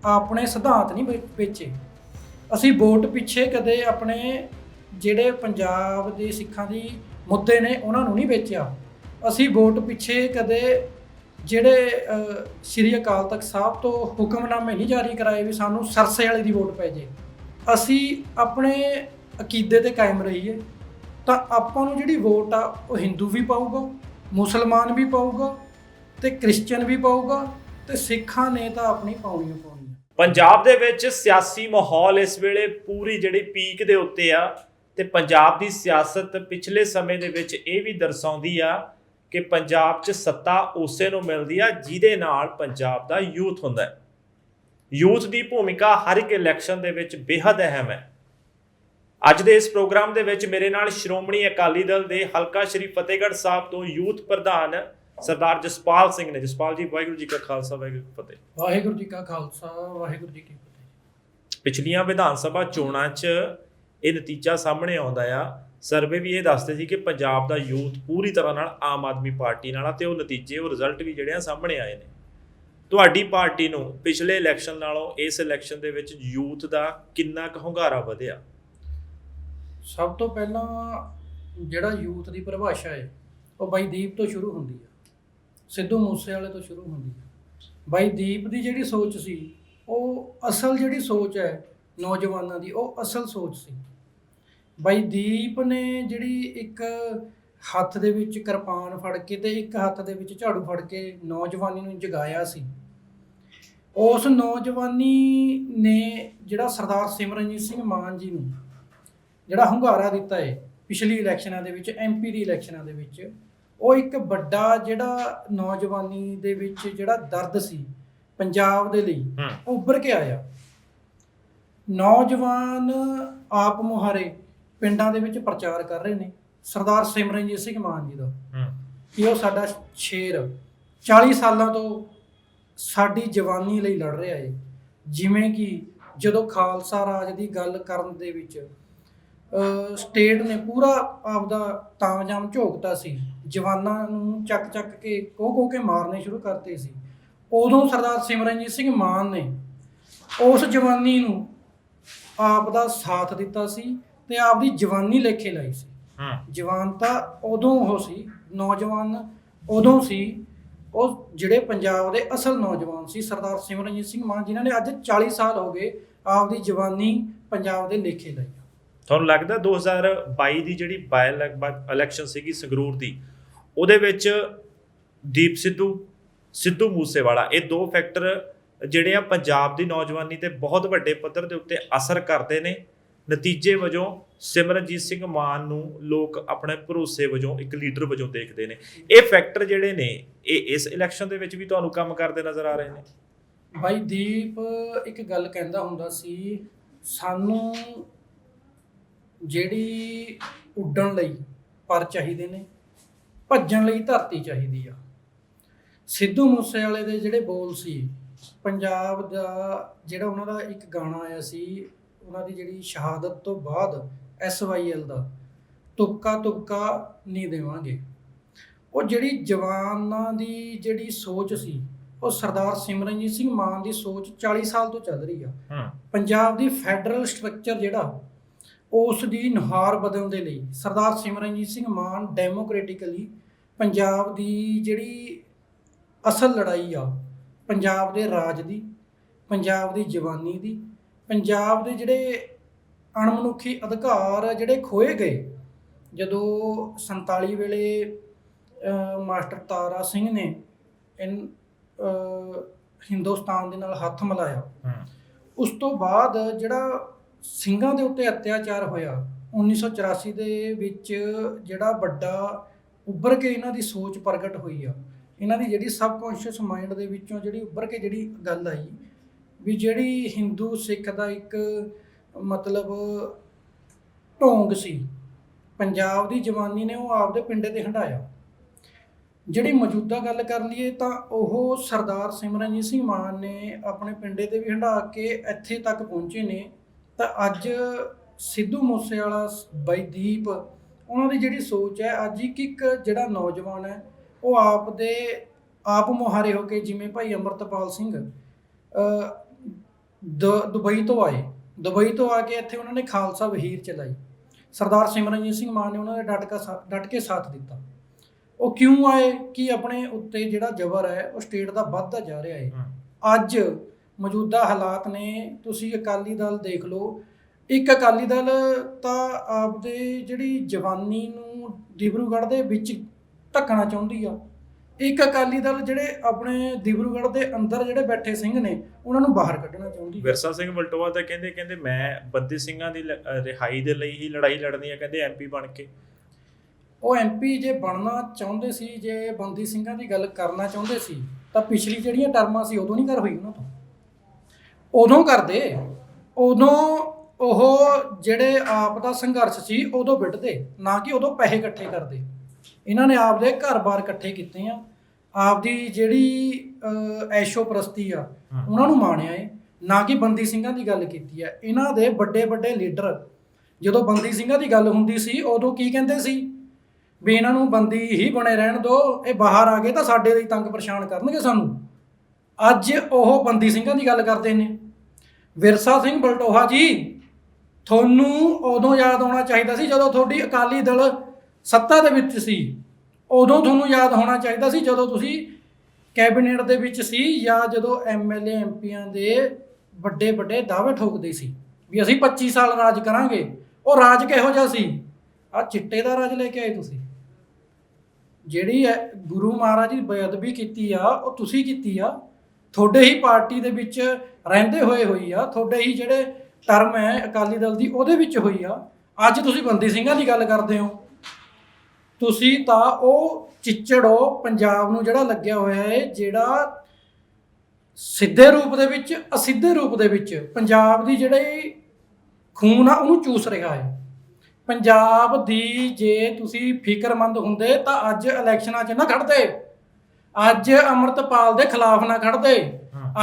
ਆਪਣੇ ਸਿਧਾਂਤ ਨਹੀਂ ਵੇ- ਵੇਚੇ ਅਸੀਂ ਵੋਟ ਪਿੱਛੇ ਕਦੇ ਆਪਣੇ ਜਿਹੜੇ ਪੰਜਾਬ ਦੇ ਸਿੱਖਾਂ ਦੀ ਮੁੱਦੇ ਨੇ ਉਹਨਾਂ ਨੂੰ ਨਹੀਂ ਵੇਚਿਆ। ਅਸੀਂ ਵੋਟ ਪਿੱਛੇ ਕਦੇ ਜਿਹੜੇ ਸ੍ਰੀ ਅਕਾਲ ਤਖਤ ਸਾਹਿਬ ਤੋਂ ਹੁਕਮਨਾਮੇ ਨਹੀਂ ਜਾਰੀ ਕਰਾਏ ਵੀ ਸਾਨੂੰ ਸਰਸੇ ਵਾਲੇ ਦੀ ਵੋਟ ਪੈ ਜੇ। ਅਸੀਂ ਆਪਣੇ ਅਕੀਦੇ ਤੇ ਕਾਇਮ ਰਹੀਏ, ਤਾਂ ਆਪਾਂ ਨੂੰ ਜਿਹੜੀ ਵੋਟ ਆ, ਉਹ ਹਿੰਦੂ ਵੀ ਪਾਊਗਾ, ਮੁਸਲਮਾਨ ਵੀ ਪਾਊਗਾ ਤੇ ਕ੍ਰਿਸਚੀਅਨ ਵੀ ਪਾਊਗਾ ਤੇ ਸਿੱਖਾਂ ਨੇ ਤਾਂ ਆਪਣੀ ਪਾਉਣੀ ਓ ਪਾਉਣੀ ਪੰਜਾਬ ਦੇ ਵਿੱਚ ਸਿਆਸੀ ਮਾਹੌਲ ਇਸ ਵੇਲੇ ਪੂਰੀ ਜਿਹੜੀ ਪੀਕ ਦੇ ਉੱਤੇ ਆ ਤੇ ਪੰਜਾਬ ਦੀ ਸਿਆਸਤ ਪਿਛਲੇ ਸਮੇਂ ਦੇ ਵਿੱਚ ਇਹ ਵੀ ਦਰਸਾਉਂਦੀ ਆ ਕਿ ਪੰਜਾਬ 'ਚ ਸੱਤਾ ਉਸੇ ਨੂੰ ਮਿਲਦੀ ਆ ਜਿਹਦੇ ਨਾਲ ਪੰਜਾਬ ਦਾ ਯੂਥ ਹੁੰਦਾ ਹੈ। ਯੂਥ ਦੀ ਭੂਮਿਕਾ ਹਰ ਇੱਕ ਇਲੈਕਸ਼ਨ ਦੇ ਵਿੱਚ ਬੇहद ਅਹਿਮ ਹੈ। ਅੱਜ ਦੇ ਇਸ ਪ੍ਰੋਗਰਾਮ ਦੇ ਵਿੱਚ ਮੇਰੇ ਨਾਲ ਸ਼੍ਰੋਮਣੀ ਅਕਾਲੀ ਦਲ ਦੇ ਹਲਕਾ ਸ਼੍ਰੀ ਫਤਿਹਗੜ੍ਹ ਸਾਹਿਬ ਤੋਂ ਯੂਥ ਪ੍ਰਧਾਨ ਸਰਦਾਰ ਜਸਪਾਲ ਸਿੰਘ ਨੇ। ਜਸਪਾਲ ਜੀ ਵਾਹਿਗੁਰੂ ਜੀ ਕਾ ਖਾਲਸਾ ਵਾਹਿਗੁਰੂ ਜੀ ਕੀ ਫਤਿਹ। ਵਾਹਿਗੁਰੂ ਜੀ ਕਾ ਖਾਲਸਾ ਵਾਹਿਗੁਰੂ ਜੀ ਕੀ ਫਤਿਹ। ਪਿਛਲੀਆਂ ਵਿਧਾਨ ਸਭਾ ਚੋਣਾਂ 'ਚ ਇਹ ਨਤੀਜਾ ਸਾਹਮਣੇ ਆਉਂਦਾ ਆ ਸਰਵੇ ਵੀ ਇਹ ਦੱਸਦੇ ਸੀ ਕਿ ਪੰਜਾਬ ਦਾ ਯੂਥ ਪੂਰੀ ਤਰ੍ਹਾਂ ਨਾਲ ਆਮ ਆਦਮੀ ਪਾਰਟੀ ਨਾਲ ਆ ਤੇ ਉਹ ਨਤੀਜੇ, ਉਹ ਰਿਜ਼ਲਟ ਵੀ ਜਿਹੜੇ ਆ ਸਾਹਮਣੇ ਆਏ ਨੇ। ਤੁਹਾਡੀ ਪਾਰਟੀ ਨੂੰ ਪਿਛਲੇ ਇਲੈਕਸ਼ਨ ਨਾਲੋਂ ਇਸ ਇਲੈਕਸ਼ਨ ਦੇ ਵਿੱਚ ਯੂਥ ਦਾ ਕਿੰਨਾ ਕੁ ਹੁੰਗਾਰਾ ਵਧਿਆ? ਸਭ ਤੋਂ ਪਹਿਲਾਂ ਜਿਹੜਾ ਯੂਥ ਦੀ ਪਰਿਭਾਸ਼ਾ ਹੈ, ਉਹ ਬਾਈ ਦੀਪ ਤੋਂ ਸ਼ੁਰੂ ਹੁੰਦੀ ਆ। ਸਿੱਧੂ ਮੂਸੇ ਵਾਲੇ ਤੋਂ ਸ਼ੁਰੂ ਹੁੰਦੀ ਆ। ਬਾਈ ਦੀਪ ਦੀ ਜਿਹੜੀ ਸੋਚ ਸੀ, ਉਹ ਅਸਲ ਜਿਹੜੀ ਸੋਚ ਹੈ ਨੌਜਵਾਨਾਂ ਦੀ, ਉਹ ਅਸਲ ਸੋਚ ਸੀ। ਬਾਈ ਦੀਪ ਨੇ ਜਿਹੜੀ ਇੱਕ ਹੱਥ ਦੇ ਵਿੱਚ ਕਿਰਪਾਨ ਫੜ ਕੇ ਤੇ ਇੱਕ ਹੱਥ ਦੇ ਵਿੱਚ ਝਾੜੂ ਫੜ ਕੇ ਨੌਜਵਾਨੀ ਨੂੰ ਜਗਾਇਆ ਸੀ। ਉਸ ਨੌਜਵਾਨੀ ਨੇ ਜਿਹੜਾ ਸਰਦਾਰ ਸਿਮਰਨਜੀਤ ਸਿੰਘ ਮਾਨ ਜੀ ਨੂੰ ਜਿਹੜਾ ਹੁੰਗਾਰਾ ਦਿੱਤਾ ਹੈ ਪਿਛਲੀ ਇਲੈਕਸ਼ਨਾਂ ਦੇ ਵਿੱਚ ਐਮਪੀ ਦੀ ਇਲੈਕਸ਼ਨਾਂ ਦੇ ਵਿੱਚ ਉਹ ਇੱਕ ਵੱਡਾ ਜਿਹੜਾ ਨੌਜਵਾਨੀ ਦੇ ਵਿੱਚ ਜਿਹੜਾ ਦਰਦ ਸੀ ਪੰਜਾਬ ਦੇ ਲਈ ਉਹ ਉੱਭਰ ਕੇ ਆਇਆ। ਨੌਜਵਾਨ ਆਪ ਮੁਹਾਰੇ ਪਿੰਡਾਂ ਦੇ ਵਿੱਚ ਪ੍ਰਚਾਰ ਕਰ ਰਹੇ ਨੇ। ਸਰਦਾਰ ਸਿਮਰਨਜੀਤ ਸਿੰਘ ਮਾਨ ਜੀ ਦਾ। ਹੂੰ। ਕਿ ਉਹ ਸਾਡਾ ਸ਼ੇਰ 40 ਸਾਲਾਂ ਤੋਂ ਸਾਡੀ ਜਵਾਨੀ ਲਈ ਲੜ ਰਿਹਾ ਹੈ ਜਿਵੇਂ ਕਿ ਜਦੋਂ ਖਾਲਸਾ ਰਾਜ ਦੀ ਗੱਲ ਕਰਨ ਦੇ ਵਿੱਚ ਸਟੇਟ ਨੇ ਪੂਰਾ ਆਪਦਾ ਤਾਮਜਾਮ ਝੋਕਤਾ ਸੀ। ਜਵਾਨਾਂ ਨੂੰ ਚੱਕ ਚੱਕ ਕੇ ਕੋਹ ਕੋਹ ਕੇ ਮਾਰਨੇ ਸ਼ੁਰੂ ਕਰਤੇ ਸੀ। ਉਦੋਂ ਸਰਦਾਰ ਸਿਮਰਨਜੀਤ ਸਿੰਘ ਮਾਨ ਨੇ ਉਸ ਜਵਾਨੀ ਨੂੰ ਆਪ ਦਾ ਸਾਥ ਦਿੱਤਾ ਸੀ। ਤੇ ਆਪ ਦੀ ਜਵਾਨੀ ਲੇਖੇ ਲਾਈ ਸੀ। ਹੂੰ। ਜਵਾਨ ਤਾਂ ਉਦੋਂ ਉਹ ਸੀ ਨੌਜਵਾਨ ਉਦੋਂ ਸੀ ਉਹ ਜਿਹੜੇ ਪੰਜਾਬ ਦੇ ਅਸਲ ਨੌਜਵਾਨ ਸੀ ਸਰਦਾਰ ਸਿਮਰਨਜੀਤ ਸਿੰਘ ਮਾਨ ਜਿਨ੍ਹਾਂ ਨੇ ਅੱਜ 40 ਸਾਲ ਹੋ ਗਏ ਆਪਦੀ ਜਵਾਨੀ ਪੰਜਾਬ ਦੇ ਲੇਖੇ ਲਈ। ਤੁਹਾਨੂੰ ਲੱਗਦਾ 2022 ਦੀ ਜਿਹੜੀ ਬਾਈ ਇਲੈਕਸ਼ਨ ਸੀਗੀ ਸੰਗਰੂਰ ਦੀ ਉਹਦੇ ਵਿੱਚ ਦੀਪ ਸਿੱਧੂ ਸਿੱਧੂ ਮੂਸੇਵਾਲਾ ਇਹ ਦੋ ਫੈਕਟਰ ਜਿਹੜੇ ਆ ਪੰਜਾਬ ਦੀ ਨੌਜਵਾਨੀ ਤੇ ਬਹੁਤ ਵੱਡੇ ਪੱਧਰ ਦੇ ਉੱਤੇ ਅਸਰ ਕਰਦੇ ਨੇ। ਨਤੀਜੇ ਵਜੋਂ ਸਿਮਰਨਜੀਤ ਸਿੰਘ ਮਾਨ ਨੂੰ ਲੋਕ ਆਪਣੇ ਭਰੋਸੇ ਵਜੋਂ ਇੱਕ ਲੀਡਰ ਵਜੋਂ ਦੇਖਦੇ ਨੇ। ਇਹ ਫੈਕਟਰ ਜਿਹੜੇ ਨੇ, ਇਹ ਇਸ ਇਲੈਕਸ਼ਨ ਦੇ ਵਿੱਚ ਵੀ ਤੁਹਾਨੂੰ ਕੰਮ ਕਰਦੇ ਨਜ਼ਰ ਆ ਰਹੇ ਨੇ? ਬਾਈ ਦੀਪ, ਇੱਕ ਗੱਲ ਕਹਿੰਦਾ ਹੁੰਦਾ ਸੀ, ਸਾਨੂੰ ਜਿਹੜੀ ਉੱਡਣ ਲਈ ਪਰ ਚਾਹੀਦੇ ਨੇ, ਭੱਜਣ ਲਈ ਧਰਤੀ ਚਾਹੀਦੀ ਆ। ਸਿੱਧੂ ਮੂਸੇਵਾਲੇ ਦੇ ਜਿਹੜੇ ਬੋਲ ਸੀ, ਪੰਜਾਬ ਦਾ ਜਿਹੜਾ ਉਹਨਾਂ ਦਾ ਇੱਕ ਗਾਣਾ ਆਇਆ ਸੀ ਉਹਨਾਂ ਦੀ ਜਿਹੜੀ ਸ਼ਹਾਦਤ ਤੋਂ ਬਾਅਦ ਐਸਵਾਈਐਲ ਦਾ ਤੁੱਕਾ ਤੁੱਕਾ ਨਹੀਂ ਦੇਵਾਂਗੇ। ਉਹ ਜਿਹੜੀ ਜਵਾਨਾਂ ਦੀ ਜਿਹੜੀ ਸੋਚ ਸੀ ਉਹ ਸਰਦਾਰ ਸਿਮਰਨਜੀਤ ਸਿੰਘ ਮਾਨ ਦੀ ਸੋਚ 40 ਸਾਲ ਤੋਂ ਚੱਲ ਰਹੀ ਆ। ਹੂੰ। ਪੰਜਾਬ ਦੀ ਫੈਡਰਲ ਸਟਰਕਚਰ ਜਿਹੜਾ ਉਸ ਦੀ ਨੁਹਾਰ ਬਦਲਣ ਦੇ ਲਈ ਸਰਦਾਰ ਸਿਮਰਨਜੀਤ ਸਿੰਘ ਮਾਨ ਡੈਮੋਕ੍ਰੈਟਿਕਲੀ ਪੰਜਾਬ ਦੀ ਜਿਹੜੀ ਅਸਲ ਲੜਾਈ ਆ ਪੰਜਾਬ ਦੇ ਰਾਜ ਦੀ ਪੰਜਾਬ ਦੀ ਜਵਾਨੀ ਦੀ ਪੰਜਾਬ ਦੇ ਜਿਹੜੇ ਅਣਮਨੁੱਖੀ ਅਧਿਕਾਰ ਜਿਹੜੇ ਖੋਏ ਗਏ ਜਦੋਂ 47 ਵੇਲੇ ਮਾਸਟਰ ਤਾਰਾ ਸਿੰਘ ਨੇ ਇਨ ਹਿੰਦੁਸਤਾਨ ਦੇ ਨਾਲ ਹੱਥ ਮਿਲਾਇਆ। ਉਸ ਤੋਂ ਬਾਅਦ ਜਿਹੜਾ ਸਿੰਘਾਂ ਦੇ ਉੱਤੇ ਅਤਿਆਚਾਰ ਹੋਇਆ 1984 ਦੇ ਵਿੱਚ ਜਿਹੜਾ ਵੱਡਾ ਉੱਭਰ ਕੇ ਇਹਨਾਂ ਦੀ ਸੋਚ ਪ੍ਰਗਟ ਹੋਈ ਆ। ਇਹਨਾਂ ਦੀ ਜਿਹੜੀ ਸਬਕੌਂਸ਼ੀਅਸ ਮਾਈਂਡ ਦੇ ਵਿੱਚੋਂ ਜਿਹੜੀ ਉੱਭਰ ਕੇ ਜਿਹੜੀ ਗੱਲ ਆਈ ਵੀ ਜਿਹੜੀ ਹਿੰਦੂ ਸਿੱਖ ਦਾ ਇੱਕ ਮਤਲਬ ਢੋਂਗ ਸੀ, ਪੰਜਾਬ ਦੀ ਜਵਾਨੀ ਨੇ ਉਹ ਆਪਦੇ ਪਿੰਡੇ ਤੇ ਹੰਡਾਇਆ ਜਿਹੜੀ ਮੌਜੂਦਾ ਗੱਲ ਕਰ ਲਈਏ ਤਾਂ ਉਹ ਸਰਦਾਰ ਸਿਮਰਨਜੀਤ ਸਿੰਘ ਮਾਨ ਨੇ ਆਪਣੇ ਪਿੰਡੇ ਤੇ ਵੀ ਹੰਢਾ ਕੇ ਇੱਥੇ ਤੱਕ ਪਹੁੰਚੇ ਨੇ। ਤਾਂ ਅੱਜ ਸਿੱਧੂ ਮੂਸੇਵਾਲਾ ਬਾਈ ਦੀਪ ਉਹਨਾਂ ਦੀ ਜਿਹੜੀ ਸੋਚ ਹੈ, ਅੱਜ ਇੱਕ ਇੱਕ ਜਿਹੜਾ ਨੌਜਵਾਨ ਹੈ, ਉਹ ਆਪ ਦੇ ਆਪ ਮੁਹਾਰੇ ਹੋ ਕੇ ਜਿਵੇਂ ਭਾਈ ਅਮਰਤਪਾਲ ਸਿੰਘ ਦ- ਦੁਬਈ ਤੋਂ ਆਏ। ਦੁਬਈ ਤੋਂ ਆ ਕੇ ਇੱਥੇ ਉਹਨਾਂ ਨੇ ਖਾਲਸਾ ਵਹੀਰ ਚਲਾਈ। ਸਰਦਾਰ ਸਿਮਰਨਜੀਤ ਸਿੰਘ ਮਾਨ ਨੇ ਉਹਨਾਂ ਦਾ ਡਟ ਕੇ ਸਾ- ਡਟ ਕੇ ਸਾਥ ਦਿੱਤਾ। ਉਹ ਕਿਉਂ ਆਏ? ਕਿ ਆਪਣੇ ਉੱਤੇ ਜਿਹੜਾ ਜ਼ਬਰ ਹੈ ਉਹ ਸਟੇਟ ਦਾ ਵੱਧਦਾ ਜਾ ਰਿਹਾ ਹੈ? ਅੱਜ ਮੌਜੂਦਾ ਹਾਲਾਤ ਨੇ ਤੁਸੀਂ ਅਕਾਲੀ ਦਲ ਦੇਖ ਲਓ। ਇੱਕ ਅਕਾਲੀ ਦਲ ਤਾਂ ਆਪਦੇ ਜਿਹੜੀ ਜਵਾਨੀ ਨੂੰ ਦਿਬਰੂਗੜ੍ਹ ਦੇ ਵਿੱਚ ਢੱਕਣਾ ਚਾਹੁੰਦੀ ਆ। ਇੱਕ ਅਕਾਲੀ ਦਲ ਜਿਹੜੇ ਆਪਣੇ ਦਿਬਰੂਗੜ੍ਹ ਦੇ ਅੰਦਰ ਜਿਹੜੇ ਬੈਠੇ ਸਿੰਘ ਨੇ ਉਹਨਾਂ ਨੂੰ ਬਾਹਰ ਕੱਢਣਾ ਚਾਹੁੰਦੀ ਵਿਰਸਾ ਸਿੰਘ ਵਲਟੋਆ ਤਾਂ ਕਹਿੰਦੇ ਕਹਿੰਦੇ ਮੈਂ ਬੰਦੀ ਸਿੰਘਾਂ ਦੀ ਰਿਹਾਈ ਦੇ ਲਈ ਹੀ ਲੜਾਈ ਲੜਨੀ ਹੈ ਕਹਿੰਦੇ ਐਮਪੀ ਬਣ ਕੇ। ਉਹ ਐਮਪੀ ਜੇ ਬਣਨਾ ਚਾਹੁੰਦੇ ਸੀ ਜੇ ਬੰਦੀ ਸਿੰਘਾਂ ਦੀ ਗੱਲ ਕਰਨਾ ਚਾਹੁੰਦੇ ਸੀ ਤਾਂ ਪਿਛਲੀ ਜਿਹੜੀਆਂ ਟਰਮਾਂ ਸੀ ਉਦੋਂ ਨਹੀਂ ਕਰ ਹੋਈ ਉਹਨਾਂ ਤੋਂ। ਉਦੋਂ ਕਰਦੇ ਉਦੋਂ ਉਹ ਜਿਹੜੇ ਆਪ ਦਾ ਸੰਘਰਸ਼ ਸੀ ਉਦੋਂ ਵਿੱਢਦੇ ਨਾ ਕਿ ਉਦੋਂ ਪੈਸੇ ਇਕੱਠੇ ਕਰਦੇ। ਇਹਨਾਂ ਨੇ ਆਪਦੇ ਘਰ-ਬਾਰ ਇਕੱਠੇ ਕੀਤੇ ਆ। ਆਪਦੀ ਜਿਹੜੀ ਐਸ਼ੋ ਪ੍ਰਸਤੀ ਆ। ਉਹਨਾਂ ਨੂੰ ਮਾਣਿਆ ਏ। ਨਾ ਕਿ ਬੰਦੀ ਸਿੰਘਾਂ ਦੀ ਗੱਲ ਕੀਤੀ ਆ। ਇਹਨਾਂ ਦੇ ਵੱਡੇ ਵੱਡੇ ਲੀਡਰ ਜਦੋਂ ਬੰਦੀ ਸਿੰਘਾਂ ਦੀ ਗੱਲ ਹੁੰਦੀ ਸੀ ਉਦੋਂ ਕੀ ਕਹਿੰਦੇ ਸੀ? ਵੀ ਇਹਨਾਂ ਨੂੰ ਬੰਦੀ ਹੀ ਬਣੇ ਰਹਿਣ ਦਿਓ ਇਹ ਬਾਹਰ ਆ ਗਏ ਤਾਂ ਸਾਡੇ ਲਈ ਤੰਗ ਪਰੇਸ਼ਾਨ ਕਰਨਗੇ ਸਾਨੂੰ। ਅੱਜ ਉਹ ਬੰਦੀ ਸਿੰਘਾਂ ਦੀ ਗੱਲ ਕਰਦੇ ਨੇ। ਵਿਰਸਾ ਸਿੰਘ ਬਲਟੋਹਾ ਜੀ ਤੁਹਾਨੂੰ ਉਦੋਂ ਯਾਦ ਆਉਣਾ ਚਾਹੀਦਾ ਸੀ ਜਦੋਂ ਤੁਹਾਡੀ ਅਕਾਲੀ ਦਲ ਸੱਤਾ ਦੇ ਵਿੱਚ ਸੀ। ਉਦੋਂ ਤੁਹਾਨੂੰ ਯਾਦ ਹੋਣਾ ਚਾਹੀਦਾ ਸੀ ਜਦੋਂ ਤੁਸੀਂ ਕੈਬਨਿਟ ਦੇ ਵਿੱਚ ਸੀ ਜਾਂ ਜਦੋਂ ਐਮਐਲਏ ਐਮਪੀਆਂ ਦੇ ਵੱਡੇ ਵੱਡੇ ਦਾਅਵੇ ਠੋਕਦੇ ਸੀ ਵੀ ਅਸੀਂ 25 ਸਾਲ ਰਾਜ ਕਰਾਂਗੇ। ਉਹ ਰਾਜ ਕਿਹੋ ਜਿਹਾ ਸੀ? ਆ ਚਿੱਟੇ ਦਾ ਰਾਜ ਲੈ ਕੇ ਆਏ ਤੁਸੀਂ। ਜਿਹੜੀ ਗੁਰੂ ਮਹਾਰਾਜ ਦੀ ਬੇਅਦਬੀ ਕੀਤੀ ਆ, ਉਹ ਤੁਸੀਂ ਕੀਤੀ ਆ। ਤੁਹਾਡੇ ਹੀ ਪਾਰਟੀ ਦੇ ਵਿੱਚ ਰਹਿੰਦੇ ਹੋਏ ਹੋਈ ਆ। ਤੁਹਾਡੇ ਹੀ ਜਿਹੜੇ ਟਰਮ ਹੈ ਅਕਾਲੀ ਦਲ ਦੀ ਉਹਦੇ ਵਿੱਚ ਹੋਈ ਆ। ਅੱਜ ਤੁਸੀਂ ਬੰਦੀ ਸਿੰਘਾਂ ਦੀ ਗੱਲ ਕਰਦੇ ਹੋ। ਤੁਸੀਂ ਤਾਂ ਉਹ ਚਿੱਚੜੋ ਪੰਜਾਬ ਨੂੰ ਜਿਹੜਾ ਲੱਗਿਆ ਹੋਇਆ ਹੈ ਜਿਹੜਾ ਸਿੱਧੇ ਰੂਪ ਦੇ ਵਿੱਚ ਅਸਿੱਧੇ ਰੂਪ ਦੇ ਵਿੱਚ ਪੰਜਾਬ ਦੀ ਜਿਹੜੀ ਖੂਨ ਆ ਉਹਨੂੰ ਚੂਸ ਰਿਹਾ ਹੈ। ਪੰਜਾਬ ਦੀ ਜੇ ਤੁਸੀਂ ਫਿਕਰਮੰਦ ਹੁੰਦੇ ਤਾਂ ਅੱਜ ਇਲੈਕਸ਼ਨਾਂ 'ਚ ਨਾ ਖੜਦੇ ਅੱਜ ਅਮਰਤਪਾਲ ਦੇ ਖਿਲਾਫ ਨਾ ਖੜਦੇ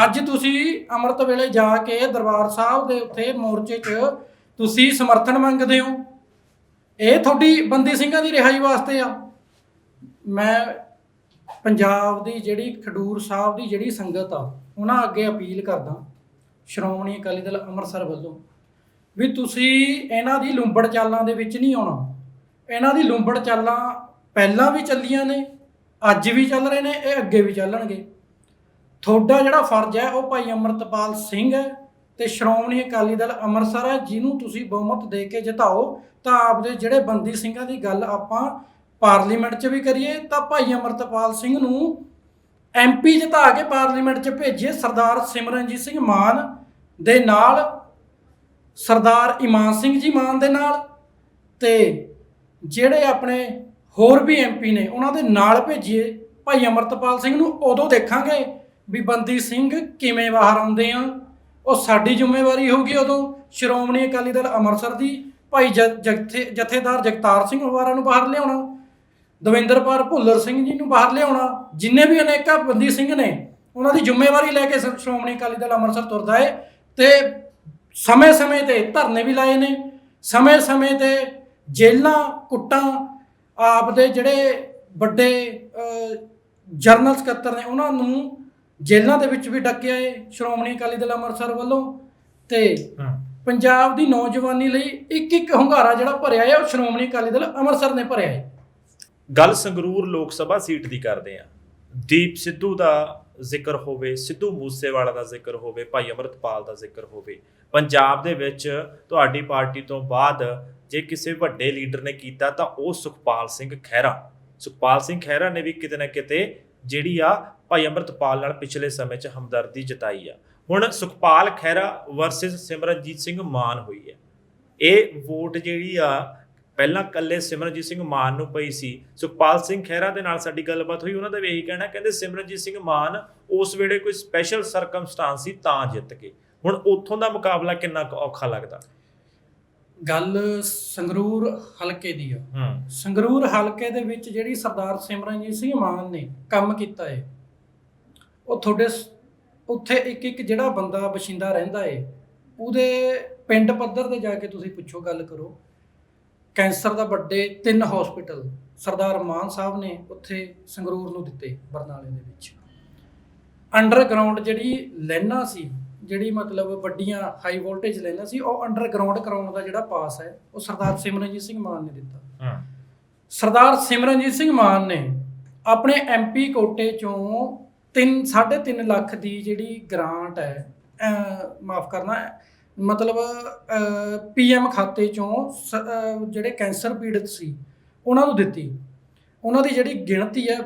ਅੱਜ ਤੁਸੀਂ ਅੰਮ੍ਰਿਤ ਵੇਲੇ ਜਾ ਕੇ ਦਰਬਾਰ ਸਾਹਿਬ ਦੇ ਉੱਤੇ ਮੋਰਚੇ 'ਚ ਤੁਸੀਂ ਸਮਰਥਨ ਮੰਗਦੇ ਹੋ। ਇਹ ਤੁਹਾਡੀ ਬੰਦੀ ਸਿੰਘਾਂ ਦੀ ਰਿਹਾਈ ਵਾਸਤੇ ਆ। ਮੈਂ ਪੰਜਾਬ ਦੀ ਜਿਹੜੀ ਖਡੂਰ ਸਾਹਿਬ ਦੀ ਜਿਹੜੀ ਸੰਗਤ ਆ, ਉਹਨਾਂ ਅੱਗੇ ਅਪੀਲ ਕਰਦਾ ਸ਼੍ਰੋਮਣੀ ਅਕਾਲੀ ਦਲ ਅੰਮ੍ਰਿਤਸਰ ਵੱਲੋਂ ਵੀ ਤੁਸੀਂ ਇਹਨਾਂ ਦੀ ਲੁੰਬੜ ਚਾਲਾਂ ਦੇ ਵਿੱਚ ਨਹੀਂ ਆਉਣਾ। ਇਹਨਾਂ ਦੀ ਲੁੰਬੜ ਚਾਲਾਂ ਪਹਿਲਾਂ ਵੀ ਚੱਲੀਆਂ ਨੇ, ਅੱਜ ਵੀ ਚੱਲ ਰਹੇ ਨੇ, ਇਹ ਅੱਗੇ ਵੀ ਚੱਲਣਗੇ। ਤੁਹਾਡਾ ਜਿਹੜਾ ਫਰਜ਼ ਹੈ, ਉਹ ਭਾਈ ਅਮਰਤਪਾਲ ਸਿੰਘ ਹੈ। ਤੇ ਸ਼੍ਰੋਮਣੀ ਅਕਾਲੀ ਦਲ ਅੰਮ੍ਰਿਤਸਰ ਹੈ, ਜਿਹਨੂੰ ਤੁਸੀਂ ਬਹੁਮਤ ਦੇ ਕੇ ਜਿਤਾਓ, ਤਾਂ ਆਪਦੇ ਜਿਹੜੇ ਬੰਦੀ ਸਿੰਘਾਂ ਦੀ ਗੱਲ ਆਪਾਂ ਪਾਰਲੀਮੈਂਟ 'ਚ ਵੀ ਕਰੀਏ, ਤਾਂ ਭਾਈ ਅਮਰਤਪਾਲ ਸਿੰਘ ਨੂੰ ਐਮਪੀ ਜਿਤਾ ਕੇ ਪਾਰਲੀਮੈਂਟ 'ਚ ਭੇਜੇ ਸਰਦਾਰ ਸਿਮਰਨਜੀਤ ਸਿੰਘ ਮਾਨ ਦੇ ਨਾਲ, ਸਰਦਾਰ ਇਮਾਨ ਸਿੰਘ ਜੀ ਮਾਨ ਦੇ ਨਾਲ, ਤੇ ਜਿਹੜੇ ਆਪਣੇ ਹੋਰ ਵੀ ਐਮਪੀ ਨੇ, ਉਹਨਾਂ ਦੇ ਨਾਲ ਭੇਜੀਏ ਭਾਈ ਅਮਰਤਪਾਲ ਸਿੰਘ ਨੂੰ, ਉਦੋਂ ਦੇਖਾਂਗੇ ਵੀ ਬੰਦੀ ਸਿੰਘ ਕਿਵੇਂ ਬਾਹਰ ਆਉਂਦੇ ਆ। ਉਹ ਸਾਡੀ ਜ਼ਿੰਮੇਵਾਰੀ ਹੋਊਗੀ ਉਦੋਂ ਸ਼੍ਰੋਮਣੀ ਅਕਾਲੀ ਦਲ ਅੰਮ੍ਰਿਤਸਰ ਦੀ ਭਾਈ ਜ- ਜਥੇ ਜਥੇਦਾਰ ਜਗਤਾਰ ਸਿੰਘ ਹਵਾਰਾ ਨੂੰ ਬਾਹਰ ਲਿਆਉਣਾ ਦਵਿੰਦਰਪਾਲ ਭੁੱਲਰ ਸਿੰਘ ਜੀ ਨੂੰ ਬਾਹਰ ਲਿਆਉਣਾ ਜਿੰਨੇ ਵੀ ਅਨੇਕਾਂ ਬੰਦੀ ਸਿੰਘ ਨੇ ਉਹਨਾਂ ਦੀ ਜ਼ਿੰਮੇਵਾਰੀ ਲੈ ਕੇ ਸ਼੍ਰੋਮਣੀ ਅਕਾਲੀ ਦਲ ਅੰਮ੍ਰਿਤਸਰ ਤੁਰਦਾ ਹੈ ਤੇ ਸਮੇਂ-ਸਮੇਂ ਤੇ ਧਰਨੇ ਵੀ ਲਾਏ ਨੇ ਸਮੇਂ-ਸਮੇਂ ਤੇ ਜੇਲਾਂ ਕੁੱਟਾਂ ਆਪ ਦੇ ਜਿਹੜੇ ਵੱਡੇ ਅਹ, ਜਰਨਲ ਸਕੱਤਰ ਨੇ ਉਹਨਾਂ ਨੂੰ ਜੇਲ੍ਹਾਂ ਦੇ ਵਿੱਚ ਵੀ ਡੱਕਿਆ ਏ ਸ਼੍ਰੋਮਣੀ ਅਕਾਲੀ ਦਲ ਅੰਮ੍ਰਿਤਸਰ ਵੱਲੋਂ ਤੇ ਪੰਜਾਬ ਦੀ ਨੌਜਵਾਨੀ ਲਈ ਇੱਕ ਇੱਕ ਹੁੰਗਾਰਾ ਜਿਹੜਾ ਭਰਿਆ ਹੈ ਉਹ ਸ਼੍ਰੋਮਣੀ ਅਕਾਲੀ ਦਲ ਅੰਮ੍ਰਿਤਸਰ ਨੇ ਭਰਿਆ ਹੈ ਗੱਲ ਸੰਗਰੂਰ ਲੋਕ ਸਭਾ ਸੀਟ ਦੀ ਕਰਦੇ ਆ। ਦੀਪ ਸਿੱਧੂ ਦਾ ਜ਼ਿਕਰ ਹੋਵੇ ਸਿੱਧੂ ਮੂਸੇਵਾਲਾ ਦਾ ਜ਼ਿਕਰ ਹੋਵੇ ਭਾਈ ਅਮਰਤਪਾਲ ਦਾ ਜ਼ਿਕਰ ਹੋਵੇ ਪੰਜਾਬ ਦੇ ਵਿੱਚ ਤੁਹਾਡੀ ਪਾਰਟੀ ਤੋਂ ਬਾਅਦ ਜੇ ਕਿਸੇ ਵੱਡੇ ਲੀਡਰ ਨੇ ਕੀਤਾ ਤਾਂ ਉਹ ਸੁਖਪਾਲ ਸਿੰਘ ਖਹਿਰਾ। ਸੁਖਪਾਲ ਸਿੰਘ ਖਹਿਰਾ ਨੇ ਵੀ ਕਿਤੇ ਨਾ ਕਿਤੇ ਜਿਹੜੀ ਆ ਭਾਈ ਅਮਰਤਪਾਲ ਨਾਲ ਪਿਛਲੇ ਸਮੇਂ 'ਚ ਹਮਦਰਦੀ ਜਤਾਈ ਆ। ਹੁਣ ਸੁਖਪਾਲ ਖਹਿਰਾ ਵਰਸਸ ਸਿਮਰਨਜੀਤ ਸਿੰਘ ਮਾਨ ਹੋਈ ਹੈ ਇਹ ਵੋਟ ਜਿਹੜੀ ਆ ਪਹਿਲਾਂ ਕੱਲੇ ਸਿਮਰਨਜੀਤ ਸਿੰਘ ਮਾਨ ਨੂੰ ਪਈ ਸੀ। ਸੁਖਪਾਲ ਸਿੰਘ ਖਹਿਰਾ ਦੇ ਨਾਲ ਸਾਡੀ ਗੱਲਬਾਤ ਹੋਈ ਉਹਨਾਂ ਦਾ ਵੀ ਇਹੀ ਕਹਿਣਾ ਕਹਿੰਦੇ ਸਿਮਰਨਜੀਤ ਸਿੰਘ ਮਾਨ ਉਸ ਵੇਲੇ ਕੋਈ ਸਪੈਸ਼ਲ ਸਰਕਮਸਟਾਂਸ ਸੀ ਤਾਂ ਜਿੱਤ ਗਏ। ਹੁਣ ਉੱਥੋਂ ਦਾ ਮੁਕਾਬਲਾ ਕਿੰਨਾ ਕੁ ਔਖਾ ਲੱਗਦਾ? ਗੱਲ ਸੰਗਰੂਰ ਹਲਕੇ ਦੀ ਆ। ਹੂੰ। ਸੰਗਰੂਰ ਹਲਕੇ ਦੇ ਵਿੱਚ ਜਿਹੜੀ ਸਰਦਾਰ ਸਿਮਰਨਜੀਤ ਸਿੰਘ ਮਾਨ ਨੇ ਕੰਮ ਕੀਤਾ ਏ ਉਹ ਤੁਹਾਡੇ ਸ- ਉੱਥੇ ਇੱਕ ਇੱਕ ਜਿਹੜਾ ਬੰਦਾ ਬਸ਼ਿੰਦਾ ਰਹਿੰਦਾ ਏ ਉਹਦੇ ਪਿੰਡ ਪੱਧਰ ਤੇ ਜਾ ਕੇ ਤੁਸੀਂ ਪੁੱਛੋ ਗੱਲ ਕਰੋ। ਕੈਂਸਰ ਦਾ ਵੱਡੇ ਤਿੰਨ ਹਸਪੀਟਲ ਸਰਦਾਰ ਮਾਨ ਸਾਹਿਬ ਨੇ ਉੱਥੇ ਸੰਗਰੂਰ ਨੂੰ ਦਿੱਤੇ ਬਰਨਾਲੇ ਦੇ ਵਿੱਚ। ਅੰਡਰਗਰਾਉਂਡ ਜਿਹੜੀ ਲੈਣਾ ਸੀ ਜਿਹੜੀ ਮਤਲਬ ਵੱਡੀਆਂ ਹਾਈ ਵੋਲਟੇਜ ਲੈਣਾ ਸੀ ਉਹ ਅੰਡਰਗਰਾਉਂਡ ਕਰਾਉਣ ਦਾ ਜਿਹੜਾ ਪਾਸ ਹੈ ਉਹ ਸਰਦਾਰ ਸਿਮਰਨਜੀਤ ਸਿੰਘ ਮਾਨ ਨੇ ਦਿੱਤਾ। ਹੂੰ। ਸਰਦਾਰ ਸਿਮਰਨਜੀਤ ਸਿੰਘ ਮਾਨ ਨੇ ਆਪਣੇ ਐਮਪੀ ਕੋਟੇ ਚੋਂ 3 3.5 ਲੱਖ ਦੀ ਜਿਹੜੀ ਗ੍ਰਾਂਟ ਹੈ ਮਾਫ ਕਰਨਾ, ਮਤਲਬ ਪੀਐਮ ਖਾਤੇ ਚੋਂ ਸ- ਜਿਹੜੇ ਕੈਂਸਰ ਪੀੜਤ ਸੀ, ਉਹਨਾਂ ਨੂੰ ਦਿੱਤੀ। ਉਹਨਾਂ ਦੀ ਜਿਹੜੀ ਗਿਣਤੀ ਹੈ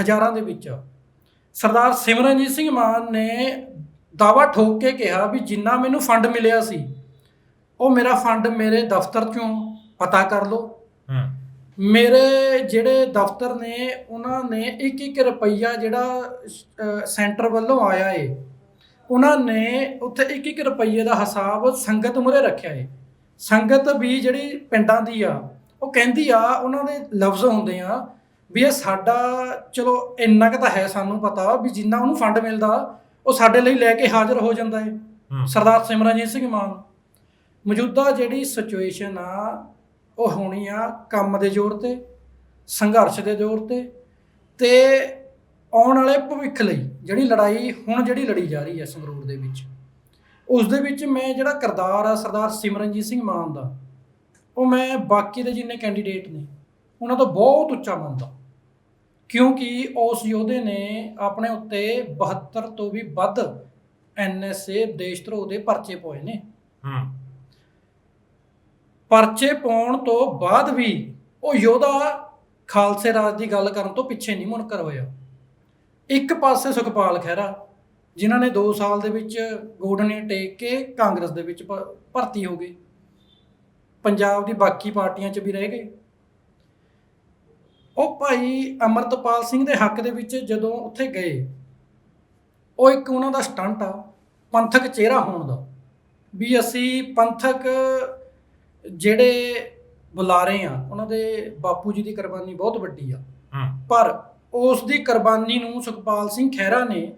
ਹਜ਼ਾਰਾਂ ਦੇ ਵਿੱਚ। ਸਰਦਾਰ ਸਿਮਰਨਜੀਤ ਸਿੰਘ ਮਾਨ ਨੇ ਦਾਵਾ ਠੋਕ ਕੇ ਕਿਹਾ ਵੀ ਜਿੰਨਾ ਮੈਨੂੰ ਫੰਡ ਮਿਲਿਆ ਸੀ, ਉਹ ਮੇਰਾ ਫੰਡ ਮੇਰੇ ਦਫ਼ਤਰ ਚੋਂ ਪਤਾ ਕਰ ਲਓ। ਮੇਰੇ ਜਿਹੜੇ ਦਫ਼ਤਰ ਨੇ ਉਹਨਾਂ ਨੇ ਇੱਕ ਇੱਕ ਰੁਪਈਆ ਜਿਹੜਾ ਸੈਂਟਰ ਵੱਲੋਂ ਆਇਆ ਏ। ਉਹਨਾਂ ਨੇ ਉੱਥੇ ਇੱਕ ਇੱਕ ਰੁਪਈਏ ਦਾ ਹਿਸਾਬ ਸੰਗਤ ਮੁਰੇ ਰੱਖਿਆ ਏ। ਸੰਗਤ ਵੀ ਜਿਹੜੀ ਪਿੰਡਾਂ ਦੀ ਆ ਉਹ ਕਹਿੰਦੀ ਆ ਉਹਨਾਂ ਦੇ ਲਫ਼ਜ਼ ਹੁੰਦੇ ਆ ਵੀ ਇਹ ਸਾਡਾ ਚਲੋ ਇੰਨਾ ਕੁ ਤਾਂ ਹੈ ਸਾਨੂੰ ਪਤਾ ਵੀ ਜਿੰਨਾ ਉਹਨੂੰ ਫੰਡ ਮਿਲਦਾ ਉਹ ਸਾਡੇ ਲਈ ਲੈ ਕੇ ਹਾਜ਼ਰ ਹੋ ਜਾਂਦਾ ਏ। ਸਰਦਾਰ ਸਿਮਰਨਜੀਤ ਸਿੰਘ ਮਾਨ। ਮੌਜੂਦਾ ਜਿਹੜੀ ਸਿਚੁਏਸ਼ਨ ਆ ਉਹ ਹੋਣੀ ਆ ਕੰਮ ਦੇ ਜ਼ੋਰ ਤੇ, ਸੰਘਰਸ਼ ਦੇ ਜ਼ੋਰ ਤੇ ਤੇ ਆਉਣ ਵਾਲੇ ਭਵਿੱਖ ਲਈ ਜਿਹੜੀ ਲੜਾਈ ਹੁਣ ਜਿਹੜੀ ਲੜੀ ਜਾ ਰਹੀ ਹੈ ਸੰਗਰੂਰ ਦੇ ਵਿੱਚ, ਉਸ ਦੇ ਵਿੱਚ ਮੈਂ ਜਿਹੜਾ ਕਰਤਾਰ ਆ ਸਰਦਾਰ ਸਿਮਰਨਜੀਤ ਸਿੰਘ ਮਾਨ ਦਾ, ਉਹ ਮੈਂ ਬਾਕੀ ਦੇ ਜਿੰਨੇ ਕੈਂਡੀਡੇਟ ਨੇ, ਉਹਨਾਂ ਤੋਂ ਬਹੁਤ ਉੱਚਾ ਮੰਨਦਾ। ਕਿਉਂਕਿ ਉਸ ਯੋਧੇ ਨੇ ਆਪਣੇ ਉੱਤੇ 72 ਤੋਂ ਵੀ ਵੱਧ ਐਨਐਸਏ ਦੇਸ਼ ਧਰੋਹ ਦੇ ਪਰਚੇ ਪੋਏ ਨੇ। ਹੂੰ। ਪਰਚੇ ਪਾਉਣ ਤੋਂ ਬਾਅਦ ਵੀ ਉਹ ਯੋਧਾ ਖਾਲਸੇ ਰਾਜ ਦੀ ਗੱਲ ਕਰਨ ਤੋਂ ਪਿੱਛੇ ਨਹੀਂ ਮੁਨਕਰ ਹੋਇਆ। ਇੱਕ ਪਾਸੇ ਸੁਖਪਾਲ ਖਹਿਰਾ, ਜਿਨ੍ਹਾਂ ਨੇ 2 ਸਾਲ ਦੇ ਵਿੱਚ ਗੋਡਨੇ ਟੇਕ ਕੇ ਕਾਂਗਰਸ ਦੇ ਵਿੱਚ ਭਰਤੀ ਹੋ ਗਏ। ਪੰਜਾਬ ਦੀ ਬਾਕੀ ਪਾਰਟੀਆਂ 'ਚ ਵੀ ਰਹਿ ਗਏ। ਉਹ ਭਾਈ ਅਮਰਤਪਾਲ ਸਿੰਘ ਦੇ ਹੱਕ ਦੇ ਵਿੱਚ ਜਦੋਂ ਉੱਥੇ ਗਏ, ਉਹ ਇੱਕ ਉਹਨਾਂ ਦਾ ਸਟੰਟ ਆ, ਪੰਥਕ ਚਿਹਰਾ ਹੋਣ ਦਾ। ਵੀ ਅਸੀਂ ਪੰਥਕ ਜਿਹੜੇ ਬੁਲਾਰੇ ਆ ਉਹਨਾਂ ਦੇ ਬਾਪੂ ਜੀ ਦੀ ਕੁਰਬਾਨੀ ਬਹੁਤ ਵੱਡੀ ਆ। ਹੂੰ। ਪਰ ਉਸ ਦੀ ਕੁਰਬਾਨੀ ਨੂੰ ਸੁਖਪਾਲ ਸਿੰਘ ਖਹਿਰਾ ਨੇ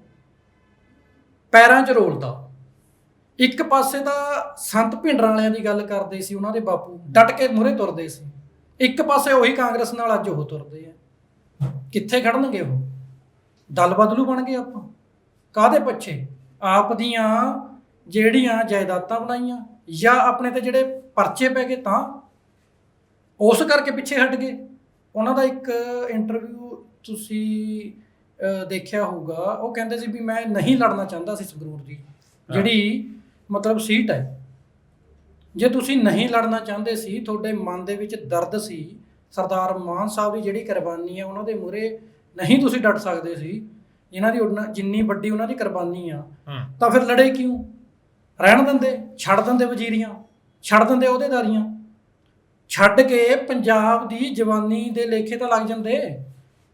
ਪੈਰਾਂ 'ਚ ਰੋਲਤਾ ਇੱਕ ਪਾਸੇ ਤਾਂ ਸੰਤ ਭਿੰਡਰਾਂ ਵਾਲਿਆਂ ਦੀ ਗੱਲ ਕਰਦੇ ਸੀ ਉਹਨਾਂ ਦੇ ਬਾਪੂ ਡਟ ਕੇ ਮੂਹਰੇ ਤੁਰਦੇ ਸੀ। ਇੱਕ ਪਾਸੇ ਉਹੀ ਕਾਂਗਰਸ ਨਾਲ ਅੱਜ ਉਹ ਤੁਰਦੇ ਆ। ਕਿੱਥੇ ਖੜਨਗੇ ਉਹ? ਦਲ ਬਦਲੂ ਬਣ ਗਏ ਆਪਾਂ। ਕਾਦੇ ਪਿੱਛੇ? ਆਪ ਦੀਆਂ ਜਿਹੜੀਆਂ ਜਾਇਦਾਦਾਂ ਬਣਾਈਆਂ ਜਾਂ ਆਪਣੇ ਤੇ ਜਿਹੜੇ ਪਰਚੇ ਪੈ ਗਏ ਤਾਂ ਉਸ ਕਰਕੇ ਪਿੱਛੇ ਹਟ ਗਏ। ਉਹਨਾਂ ਦਾ ਇੱਕ ਇੰਟਰਵਿਊ ਤੁਸੀਂ ਦੇਖਿਆ ਹੋਊਗਾ। ਉਹ ਕਹਿੰਦੇ ਸੀ ਵੀ ਮੈਂ ਨਹੀਂ ਲੜਨਾ ਚਾਹੁੰਦਾ ਸੀ ਸੰਗਰੂਰ ਦੀ ਜਿਹੜੀ ਮਤਲਬ ਸੀਟ ਹੈ। ਜੇ ਤੁਸੀਂ ਨਹੀਂ ਲੜਨਾ ਚਾਹੁੰਦੇ ਸੀ ਤੁਹਾਡੇ ਮਨ ਦੇ ਵਿੱਚ ਦਰਦ ਸੀ ਸਰਦਾਰ ਮਾਨ ਸਾਹਿਬ ਦੀ ਜਿਹੜੀ ਕੁਰਬਾਨੀ ਹੈ ਉਹਨਾਂ ਦੇ ਮੂਹਰੇ ਨਹੀਂ ਤੁਸੀਂ ਡਟ ਸਕਦੇ ਸੀ। ਇਹਨਾਂ ਦੀ ਜਿੰਨੀ ਵੱਡੀ ਉਹਨਾਂ ਦੀ ਕੁਰਬਾਨੀ ਆ ਤਾਂ ਫਿਰ ਲੜੇ ਕਿਉਂ? ਰਹਿਣ ਦਿੰਦੇ ਛੱਡ ਦਿੰਦੇ ਵਜ਼ੀਰੀਆਂ। ਛੱਡ ਦਿੰਦੇ ਅਹੁਦੇਦਾਰੀਆਂ। ਛੱਡ ਕੇ ਪੰਜਾਬ ਦੀ ਜਵਾਨੀ ਦੇ ਲੇਖੇ ਤਾਂ ਲੱਗ ਜਾਂਦੇ।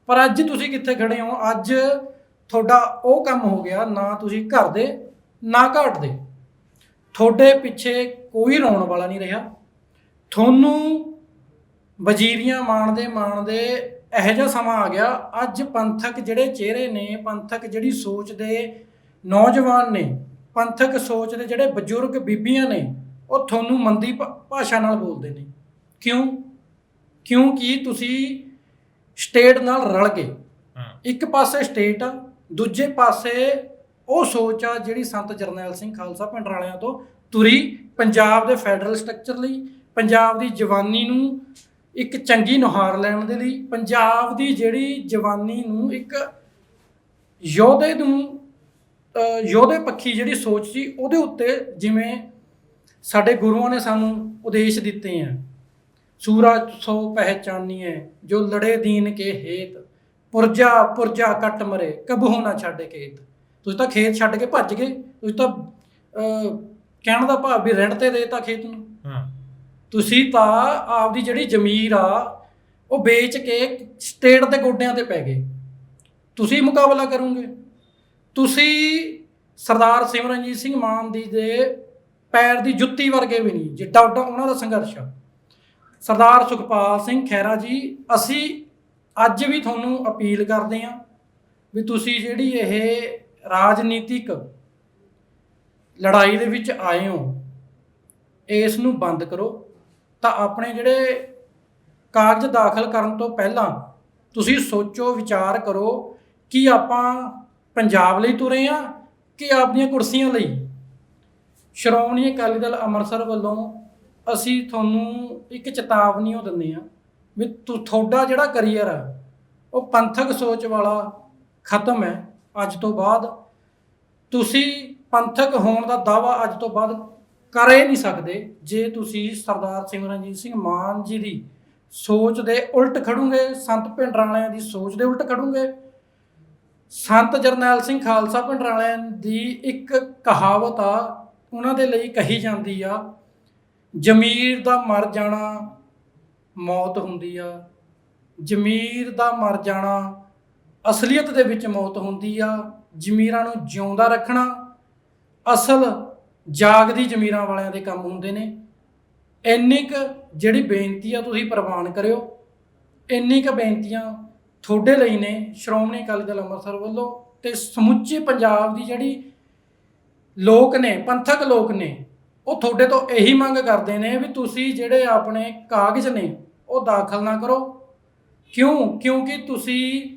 ਪਰ ਅੱਜ ਤੁਸੀਂ ਕਿੱਥੇ ਖੜੇ ਹੋ? ਅੱਜ ਤੁਹਾਡਾ ਉਹ ਕੰਮ ਹੋ ਗਿਆ, ਨਾ ਤੁਸੀਂ ਘਰ ਦੇ, ਨਾ ਘਾਟ ਦੇ। ਤੁਹਾਡੇ ਪਿੱਛੇ ਕੋਈ ਰੋਣ ਵਾਲਾ ਨਹੀਂ ਰਿਹਾ। ਤੁਹਾਨੂੰ ਵਜ਼ੀਰੀਆਂ ਮਾਣਦੇ ਮਾਣਦੇ ਇਹੋ ਜਿਹਾ ਸਮਾਂ ਆ ਗਿਆ। ਅੱਜ ਪੰਥਕ ਜਿਹੜੇ ਚਿਹਰੇ ਨੇ, ਪੰਥਕ ਜਿਹੜੀ ਸੋਚ ਦੇ ਨੌਜਵਾਨ ਨੇ, ਪੰਥਕ ਸੋਚ ਦੇ ਜਿਹੜੇ ਬਜ਼ੁਰਗ ਬੀਬੀਆਂ ਨੇ ਉਹ ਤੁਹਾਨੂੰ ਮੰਦੀ ਭਾਸ਼ਾ ਨਾਲ ਬੋਲਦੇ ਨੇ। ਕਿਉਂ? ਕਿਉਂਕਿ ਤੁਸੀਂ ਸਟੇਟ ਨਾਲ ਰਲ ਗਏ। ਹੂੰ। ਇੱਕ ਪਾਸੇ ਸਟੇਟ ਆ ਦੂਜੇ ਪਾਸੇ ਉਹ ਸੋਚ ਆ ਜਿਹੜੀ ਸੰਤ ਜਰਨੈਲ ਸਿੰਘ ਖਾਲਸਾ ਪਿੰਡ ਵਾਲਿਆਂ ਤੋਂ ਤੁਰੀ ਪੰਜਾਬ ਦੇ ਫੈਡਰਲ ਸਟਰਕਚਰ ਲਈ ਪੰਜਾਬ ਦੀ ਜਵਾਨੀ ਨੂੰ ਇੱਕ ਚੰਗੀ ਨੁਹਾਰ ਲੈਣ ਦੇ ਲਈ ਪੰਜਾਬ ਦੀ ਜਿਹੜੀ ਜਵਾਨੀ ਨੂੰ ਇੱਕ ਯੋਧੇ ਨੂੰ ਯੋਧੇ ਪੱਖੀ ਜਿਹੜੀ ਸੋਚ ਸੀ ਉਹਦੇ ਉੱਤੇ ਜਿਵੇਂ ਸਾਡੇ ਗੁਰੂਆਂ ਨੇ ਸਾਨੂੰ ਉਦੇਸ਼ ਦਿੱਤੇ ਆ। ਸੂਰਾ ਸੋ ਪਹਿਚਾਨੀਏ ਜੋ ਲੜੇ ਦੀਨ ਕੇ ਹੇਤ ਪੁਰਜਾ ਪੁਰਜਾ ਕੱਟ ਮਰੇ ਕਬਹੂ ਨਾ ਛੱਡ ਖੇਤ। ਤੁਸੀਂ ਤਾਂ ਖੇਤ ਛੱਡ ਕੇ ਭੱਜ ਗਏ ਤੁਸੀਂ ਤਾਂ ਕਹਿਣ ਦਾ ਭਾਵ ਵੀ ਰੈਂਟ ਤੇ ਦੇਤਾ ਖੇਤ ਨੂੰ। ਹੂੰ। ਤੁਸੀਂ ਤਾਂ ਆਪਦੀ ਜਿਹੜੀ ਜ਼ਮੀਰ ਆ ਉਹ ਵੇਚ ਕੇ ਸਟੇਟ ਦੇ ਗੋਡਿਆਂ ਤੇ ਪੈ ਗਏ। ਤੁਸੀਂ ਮੁਕਾਬਲਾ ਕਰੋਗੇ। ਤੁਸੀਂ ਸਰਦਾਰ ਸਿਮਰਨਜੀਤ ਸਿੰਘ ਮਾਨ ਦੀ ਦੇ ਪੈਰ ਦੀ ਜੁੱਤੀ ਵਰਗੇ ਵੀ ਨਹੀਂ ਜਿੱਡਾ ਉੱਡਾ ਉਹਨਾਂ ਦਾ ਸੰਘਰਸ਼ ਆ। ਸਰਦਾਰ ਸੁਖਪਾਲ ਸਿੰਘ ਖਹਿਰਾ ਜੀ, ਅਸੀਂ ਅੱਜ ਵੀ ਤੁਹਾਨੂੰ ਅਪੀਲ ਕਰਦੇ ਹਾਂ ਵੀ ਤੁਸੀਂ ਜਿਹੜੀ ਇਹ ਰਾਜਨੀਤਿਕ ਲੜਾਈ ਦੇ ਵਿੱਚ ਆਏ ਹੋ, ਇਸ ਨੂੰ ਬੰਦ ਕਰੋ। ਤਾਂ ਆਪਣੇ ਜਿਹੜੇ ਕਾਗਜ਼ ਦਾਖਲ ਕਰਨ ਤੋਂ ਪਹਿਲਾਂ ਤੁਸੀਂ ਸੋਚੋ, ਵਿਚਾਰ ਕਰੋ ਕਿ ਆਪਾਂ ਪੰਜਾਬ ਲਈ ਤੁਰੇ ਆ ਕਿ ਆਪਣੀਆਂ ਕੁਰਸੀਆਂ ਲਈ। ਸ਼੍ਰੋਮਣੀ ਅਕਾਲੀ ਦਲ ਅੰਮ੍ਰਿਤਸਰ ਵੱਲੋਂ ਅਸੀਂ ਤੁਹਾਨੂੰ ਇੱਕ ਚੇਤਾਵਨੀ ਉਹ ਦਿੰਦੇ ਆ ਵੀ ਤੁਹਾਡਾ ਜਿਹੜਾ ਕਰੀਅਰ ਆ, ਉਹ ਪੰਥਕ ਸੋਚ ਵਾਲਾ ਖਤਮ ਹੈ ਅੱਜ ਤੋਂ ਬਾਅਦ। ਤੁਸੀਂ ਪੰਥਕ ਹੋਣ ਦਾ ਦਾਵਾ ਅੱਜ ਤੋਂ ਬਾਅਦ ਕਰ ਹੀ ਨਹੀਂ ਸਕਦੇ। ਜੇ ਤੁਸੀਂ ਸਰਦਾਰ ਸਿਮਰਨਜੀਤ ਸਿੰਘ ਮਾਨ ਜੀ ਦੀ ਸੋਚ ਦੇ ਉਲਟ ਖੜੂਗੇ, ਸੰਤ ਭਿੰਡਰਾਂਵਾਲਿਆਂ ਦੀ ਸੋਚ ਦੇ ਉਲਟ ਖੜੋਗੇ, ਸੰਤ ਜਰਨੈਲ ਸਿੰਘ ਖਾਲਸਾ ਭਿੰਡਰਾਂਵਾਲਿਆਂ ਦੀ ਇੱਕ ਕਹਾਵਤ ਆ ਉਹਨਾਂ ਦੇ ਲਈ ਕਹੀ ਜਾਂਦੀ ਆ, ਜ਼ਮੀਰ ਦਾ ਮਰ ਜਾਣਾ, ਮੌਤ ਹੁੰਦੀ ਆ। ਜ਼ਮੀਰ ਦਾ ਮਰ ਜਾਣਾ, ਅਸਲੀਅਤ ਦੇ ਵਿੱਚ ਮੌਤ ਹੁੰਦੀ ਆ। ਜ਼ਮੀਰਾਂ ਨੂੰ ਜਿਉਂਦਾ ਰੱਖਣਾ, ਅਸਲ ਜਾਗਦੀ ਜ਼ਮੀਰਾਂ ਵਾਲਿਆਂ ਦੇ ਕੰਮ ਹੁੰਦੇ ਨੇ। ਇੰਨੀ ਕੁ ਜਿਹੜੀ ਬੇਨਤੀ ਆ ਤੁਸੀਂ ਪ੍ਰਵਾਨ ਕਰਿਓ, ਇੰਨੀ ਕੁ ਬੇਨਤੀਆਂ ਤੁਹਾਡੇ ਲਈ ਨੇ, ਸ਼੍ਰੋਮਣੀ ਅਕਾਲੀ ਦਲ ਅੰਮ੍ਰਿਤਸਰ ਵੱਲੋਂ ਤੇ ਸਮੁੱਚੇ ਪੰਜਾਬ ਦੀ ਜਿਹੜੀ ਲੋਕ ਨੇ, ਪੰਥਕ ਲੋਕ ਨੇ, ਉਹ ਤੁਹਾਡੇ ਤੋਂ ਇਹੀ ਮੰਗ ਕਰਦੇ ਨੇ ਵੀ ਤੁਸੀਂ ਜਿਹੜੇ ਆਪਣੇ ਕਾਗਜ਼ ਨੇ, ਉਹ ਦਾਖਲ ਨਾ ਕਰੋ। ਕਿਉਂ? ਕਿਉਂਕਿ ਤੁਸੀਂ